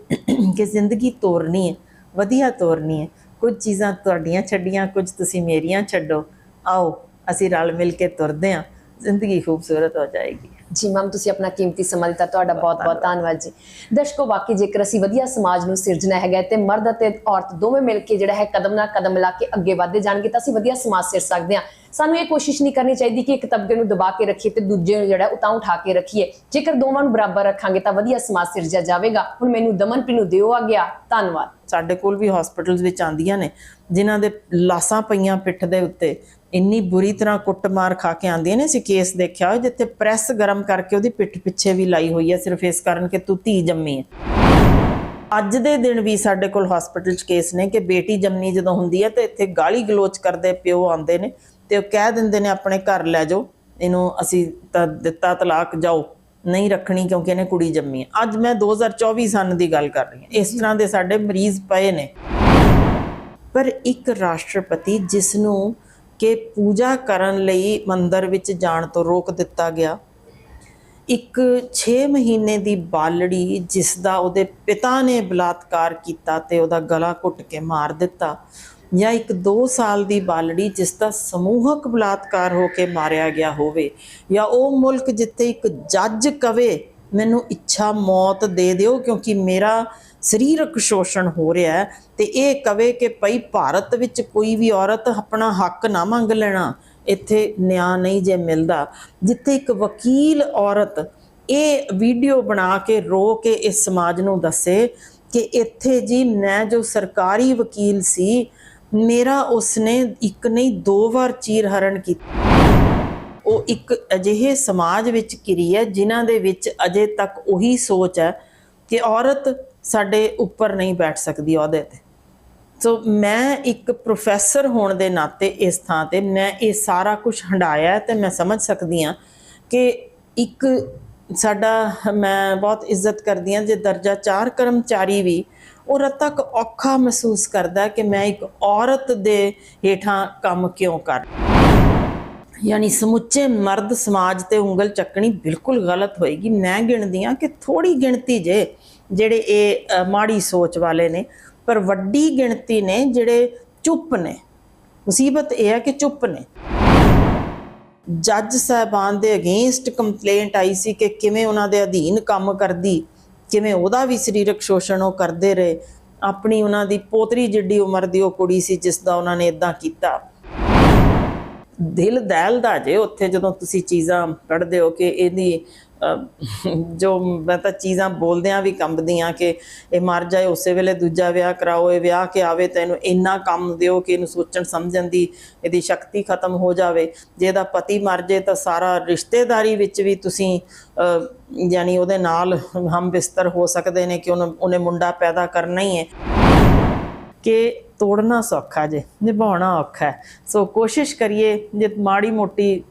ਕਿ ਜ਼ਿੰਦਗੀ ਤੋਰਨੀ ਹੈ, ਵਧੀਆ ਤੋਰਨੀ ਹੈ। ਕੁਝ ਚੀਜ਼ਾਂ ਤੁਹਾਡੀਆਂ ਛੱਡੀਆਂ, ਕੁਝ ਤੁਸੀਂ ਮੇਰੀਆਂ ਛੱਡੋ। ਆਓ, ਅਸੀਂ ਰਲ ਮਿਲ ਕੇ ਤੁਰਦੇ ਹਾਂ। ਜ਼ਿੰਦਗੀ ਖੂਬਸੂਰਤ ਹੋ ਜਾਏਗੀ। ਜੀ ਮੈਮ ਤੁਸੀਂ ਆਪਣਾ ਕੀਮਤੀ ਸਮਾਂ ਦਿੱਤਾ ਤੁਹਾਡਾ ਬਹੁਤ ਬਹੁਤ ਧੰਨਵਾਦ ਜੀ। ਦਰਸ਼ਕੋ ਵਾਕਈ ਜੇਕਰ ਅਸੀਂ ਵਧੀਆ ਸਮਾਜ ਨੂੰ ਸਿਰਜਣਾ ਹੈਗਾ ਤੇ ਮਰਦ ਅਤੇ ਔਰਤ ਦੋਵੇਂ ਮਿਲ ਕੇ ਜਿਹੜਾ ਹੈ ਕਦਮ ਨਾਲ ਕਦਮ ਲਾ ਕੇ ਅੱਗੇ ਵਧਦੇ ਜਾਣਗੇ ਤਾਂ ਅਸੀਂ ਵਧੀਆ ਸਮਾਜ ਸਿਰ ਸਕਦੇ ਹਾਂ। ਸਾਨੂੰ ਇਹ ਕੋਸ਼ਿਸ਼ ਨਹੀਂ ਕਰਨੀ ਚਾਹੀਦੀ ਕਿ ਇੱਕ ਤਬਕੇ ਨੂੰ ਦਬਾ ਕੇ ਰੱਖੀਏ ਤੇ ਦੂਜੇ ਨੂੰ ਜਿਹੜਾ ਉਤਾਂ ਉਠਾ ਕੇ ਰੱਖੀਏ। ਜੇਕਰ ਦੋਵਾਂ ਨੂੰ ਬਰਾਬਰ ਰੱਖਾਂਗੇ ਤਾਂ ਵਧੀਆ ਸਮਾਜ ਸਿਰਜਿਆ ਜਾਵੇਗਾ। ਹੁਣ ਮੈਨੂੰ ਦਮਨਪ੍ਰੀਤ ਨੂੰ ਦਿਓ ਆ ਗਿਆ। ਧੰਨਵਾਦ। ਸਾਡੇ ਕੋਲ ਵੀ ਹਸਪੀਟਲਸ ਵਿੱਚ ਆਂਦੀਆਂ ਨੇ ਜਿਨ੍ਹਾਂ ਦੇ ਲਾਸਾਂ ਪਈਆਂ ਪਿੱਠ ਦੇ ਉੱਤੇ। ਇੰਨੀ ਬੁਰੀ ਤਰ੍ਹਾਂ ਕੁੱਟਮਾਰ ਖਾ ਕੇ ਆਂਦੀਆਂ ਨੇ, ਅਸੀਂ ਕੇਸ ਦੇਖਿਆ ਹੋਇਆ ਜਿੱਥੇ ਪ੍ਰੈਸ ਗਰਮ ਕਰਕੇ ਉਹਦੀ ਪਿੱਠ ਪਿੱਛੇ ਵੀ ਲਾਈ ਹੋਈ ਹੈ ਸਿਰਫ ਇਸ ਕਾਰਨ ਕਿ ਤੂੰ ਧੀ ਜੰਮੀ ਹੈ ਅੱਜ ਦੇ ਦਿਨ ਵੀ ਸਾਡੇ ਕੋਲ ਹਸਪੀਟਲ 'ਚ ਕੇਸ ਨੇ ਕਿ ਬੇਟੀ ਜੰਮੀ ਜਦੋਂ ਹੁੰਦੀ ਹੈ ਤੇ ਇੱਥੇ ਗਾਲੀ ਗਲੋਚ ਕਰਦੇ ਪਿਓ ਆਉਂਦੇ ਨੇ ਤੇ ਉਹ ਕਹਿ ਦਿੰਦੇ ਨੇ, ਆਪਣੇ ਘਰ ਲੈ ਜਾਓ, ਇਹਨੂੰ ਅਸੀਂ ਤਾਂ ਦਿੱਤਾ ਤਲਾਕ, ਜਾਓ, ਨਹੀਂ ਰੱਖਣੀ ਕਿਉਂਕਿ ਇਹਨੇ ਕੁੜੀ ਜੰਮੀ ਹੈ ਅੱਜ ਮੈਂ 2024 ਸਨ ਦੀ ਗੱਲ ਕਰ ਰਹੀ ਹਾਂ। ਇਸ ਤਰ੍ਹਾਂ ਦੇ ਸਾਡੇ ਮਰੀਜ਼ ਪਏ ਨੇ। ਪਰ ਇੱਕ ਰਾਸ਼ਟਰਪਤੀ ਜਿਸ ਨੂੰ ਕਿ ਪੂਜਾ ਕਰਨ ਲਈ ਮੰਦਰ ਵਿੱਚ ਜਾਣ ਤੋਂ ਰੋਕ ਦਿੱਤਾ ਗਿਆ। ਇੱਕ 6 ਮਹੀਨੇ ਦੀ ਬਾਲੜੀ ਜਿਸ ਦਾ ਉਹਦੇ ਪਿਤਾ ਨੇ ਬਲਾਤਕਾਰ ਕੀਤਾ ਤੇ ਉਹਦਾ ਗਲਾ ਘੁੱਟ ਕੇ ਮਾਰ ਦਿੱਤਾ ਜਾਂ ਇੱਕ 2 ਸਾਲ ਦੀ ਬਾਲੜੀ ਜਿਸ ਦਾ ਸਮੂਹਕ ਬਲਾਤਕਾਰ ਹੋ ਕੇ ਮਾਰਿਆ ਗਿਆ ਹੋਵੇ ਜਾਂ ਉਹ ਮੁਲਕ ਜਿੱਥੇ ਇੱਕ ਜੱਜ ਕਵੇ ਮੈਨੂੰ ਇੱਛਾ ਮੌਤ ਦੇ ਦਿਓ ਕਿਉਂਕਿ ਮੇਰਾ ਸਰੀਰਕ ਸ਼ੋਸ਼ਣ ਹੋ ਰਿਹਾ ਹੈ ਤੇ ਇਹ ਕਵੇ ਕਿ ਭਈ ਭਾਰਤ ਵਿੱਚ ਕੋਈ ਵੀ ਔਰਤ ਆਪਣਾ ਹੱਕ ਨਾ ਮੰਗ ਲੈਣਾ, ਇੱਥੇ ਨਿਆਂ ਨਹੀਂ ਜੇ ਮਿਲਦਾ। ਜਿੱਥੇ ਇੱਕ ਵਕੀਲ ਔਰਤ ਇਹ ਵੀਡੀਓ ਬਣਾ ਕੇ ਰੋ ਕੇ ਇਸ ਸਮਾਜ ਨੂੰ ਦੱਸੇ ਕਿ ਇੱਥੇ ਜੀ ਮੈਂ ਜੋ ਸਰਕਾਰੀ ਵਕੀਲ ਸੀ, ਮੇਰਾ ਉਸਨੇ ਇੱਕ ਨਹੀਂ ਦੋ ਵਾਰ ਚੀਰ ਹਰਨ ਕੀਤਾ ਉਹ ਇੱਕ ਅਜਿਹੇ ਸਮਾਜ ਵਿੱਚ ਕਿਰੀ ਹੈ, ਜਿਨ੍ਹਾਂ ਦੇ ਵਿੱਚ ਅਜੇ ਤੱਕ ਉਹੀ ਸੋਚ ਹੈ ਕਿ ਔਰਤ ਸਾਡੇ ਉੱਪਰ ਨਹੀਂ ਬੈਠ ਸਕਦੀ ਅਹੁਦੇ ਤੇ। ਸੋ ਮੈਂ ਇੱਕ ਪ੍ਰੋਫੈਸਰ ਹੋਣ ਦੇ ਨਾਤੇ ਇਸ ਥਾਂ ਤੇ ਮੈਂ ਇਹ ਸਾਰਾ ਕੁਝ ਹੰਡਾਇਆ ਹੈ ਤੇ ਮੈਂ ਸਮਝ ਸਕਦੀ ਹਾਂ ਕਿ ਇੱਕ ਸਾਡਾ, ਮੈਂ ਬਹੁਤ ਇੱਜ਼ਤ ਕਰਦੀ ਹਾਂ, ਜੇ ਦਰਜਾ 4 ਕਰਮਚਾਰੀ ਵੀ ਉਹ ਰਤ ਤੱਕ ਔਖਾ ਮਹਿਸੂਸ ਕਰਦਾ ਕਿ ਮੈਂ ਇੱਕ ਔਰਤ ਦੇ ਹੇਠਾਂ ਕੰਮ ਕਿਉਂ ਕਰ ਯਾਨੀ ਸਮੁੱਚੇ ਮਰਦ ਸਮਾਜ ਤੇ ਉਂਗਲ ਚੱਕਣੀ ਬਿਲਕੁਲ ਗਲਤ ਹੋਏਗੀ। ਮੈਂ ਗਿਣਦੀ ਹਾਂ ਕਿ ਥੋੜੀ ਗਿਣਤੀ ਜੇ ਜਿਹੜੇ ਇਹ ਮਾੜੀ ਸੋਚ ਵਾਲੇ ਨੇ, ਪਰ ਵੱਡੀ ਗਿਣਤੀ ਨੇ ਜਿਹੜੇ ਚੁੱਪ ਨੇ। ਮੁਸੀਬਤ ਇਹ ਹੈ ਕਿ ਚੁੱਪ ਨੇ। ਜੱਜ ਸਾਹਿਬਾਨ ਦੇ ਅਗੇਂਸਟ ਕੰਪਲੇਂਟ ਆਈ ਸੀ ਕਿ ਕਿਵੇਂ ਉਹਨਾਂ ਦੇ ਅਧੀਨ ਕੰਮ ਕਰਦੀ, ਕਿਵੇਂ ਉਹਦਾ ਵੀ ਸਰੀਰਕ ਸ਼ੋਸ਼ਣ ਉਹ ਕਰਦੇ ਰਹੇ। ਆਪਣੀ ਉਹਨਾਂ ਦੀ ਪੋਤਰੀ ਜਿੱਡੀ ਉਮਰ ਦੀ ਉਹ ਕੁੜੀ ਸੀ ਜਿਸ ਦਾ ਉਹਨਾਂ ਨੇ ਇਦਾਂ ਕੀਤਾ। ਦਿਲ ਦਹਿਲਦਾ ਜੇ ਉੱਥੇ ਜਦੋਂ ਤੁਸੀਂ ਚੀਜ਼ਾਂ ਪੜ੍ਹਦੇ ਹੋ ਕਿ ਇਹਦੀ ਜੋ ਮੈਂ ਤਾਂ ਚੀਜ਼ਾਂ ਬੋਲਦਿਆਂ ਵੀ ਕੰਬਦੀਆਂ ਕਿ ਇਹ ਮਰ ਜਾਏ ਉਸੇ ਵੇਲੇ ਦੂਜਾ ਵਿਆਹ ਕਰਾਓ ਇਹ ਵਿਆਹ ਕੇ ਆਵੇ ਤਾਂ ਇੰਨਾ ਕੰਮ ਦਿਓ ਕਿ ਇਹਨੂੰ ਸੋਚਣ ਸਮਝਣ ਦੀ ਇਹਦੀ ਸ਼ਕਤੀ ਖਤਮ ਹੋ ਜਾਵੇ। ਜੇ ਇਹਦਾ ਪਤੀ ਮਰ ਜੇ ਤਾਂ ਸਾਰਾ ਰਿਸ਼ਤੇਦਾਰੀ ਵਿੱਚ ਵੀ ਤੁਸੀਂ ਅਹ, ਯਾਨੀ ਉਹਦੇ ਨਾਲ ਹਮ ਬਿਸਤਰ ਹੋ ਸਕਦੇ ਨੇ ਕਿ ਉਹਨੂੰ ਉਹਨੇ ਮੁੰਡਾ ਪੈਦਾ ਕਰਨਾ ਹੀ ਹੈ। ਕਿ ਤੋੜਨਾ ਸੌਖਾ ਜੇ ਨਿਭਾਉਣਾ ਔਖਾ ਸੋ ਕੋਸ਼ਿਸ਼ ਕਰੀਏ ਜੇ ਮਾੜੀ ਮੋਟੀ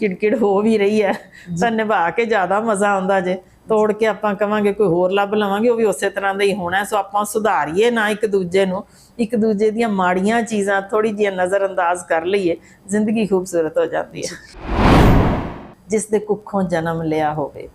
ਕਿੜਕਿੜ ਹੋ ਵੀ ਰਹੀ ਹੈ ਤਾਂ ਨਿਭਾ ਕੇ ਜ਼ਿਆਦਾ ਮਜ਼ਾ ਆਉਂਦਾ ਜੇ। ਤੋੜ ਕੇ ਆਪਾਂ ਕਵਾਂਗੇ ਕੋਈ ਹੋਰ ਲੱਭ ਲਵਾਂਗੇ ਉਹ ਵੀ ਉਸੇ ਤਰ੍ਹਾਂ ਦਾ ਹੀ ਹੋਣਾ। ਸੋ ਆਪਾਂ ਸੁਧਾਰੀਏ ਨਾ ਇੱਕ ਦੂਜੇ ਨੂੰ। ਇੱਕ ਦੂਜੇ ਦੀਆਂ ਮਾੜੀਆਂ ਚੀਜ਼ਾਂ ਥੋੜੀ ਜਿਹੀਆਂ ਨਜ਼ਰ ਅੰਦਾਜ਼ ਕਰ ਲਈਏ ਜ਼ਿੰਦਗੀ ਖੂਬਸੂਰਤ ਹੋ ਜਾਂਦੀ ਹੈ। ਜਿਸ ਦੇ ਕੁੱਖੋਂ ਜਨਮ ਲਿਆ ਹੋਵੇ।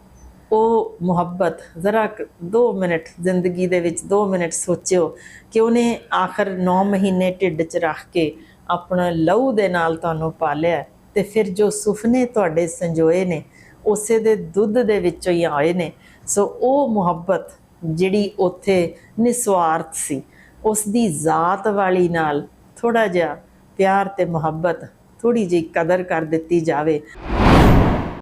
ਉਹ ਮੁਹੱਬਤ, ਜ਼ਰਾ 2 ਮਿੰਟ ਜ਼ਿੰਦਗੀ ਦੇ ਵਿੱਚ 2 ਮਿੰਟ ਸੋਚਿਓ ਕਿ ਉਹਨੇ ਆਖਰ 9 ਮਹੀਨੇ ਢਿੱਡ 'ਚ ਰੱਖ ਕੇ ਆਪਣਾ ਲਹੂ ਦੇ ਨਾਲ ਤੁਹਾਨੂੰ ਪਾਲਿਆ ਤੇ ਫਿਰ ਜੋ ਸੁਪਨੇ ਤੁਹਾਡੇ ਸੰਜੋਏ ਨੇ, ਉਸੇ ਦੇ ਦੁੱਧ ਦੇ ਵਿੱਚੋਂ ਹੀ ਆਏ ਨੇ। ਸੋ ਉਹ ਮੁਹੱਬਤ ਜਿਹੜੀ ਉੱਥੇ ਨਿਸਵਾਰਥ ਸੀ ਉਸ ਦੀ ਜ਼ਾਤ ਵਾਲੀ ਨਾਲ ਥੋੜਾ ਜਿਹਾ ਪਿਆਰ ਤੇ ਮੁਹੱਬਤ ਥੋੜੀ ਜਿਹੀ ਕਦਰ ਕਰ ਦਿੱਤੀ ਜਾਵੇ।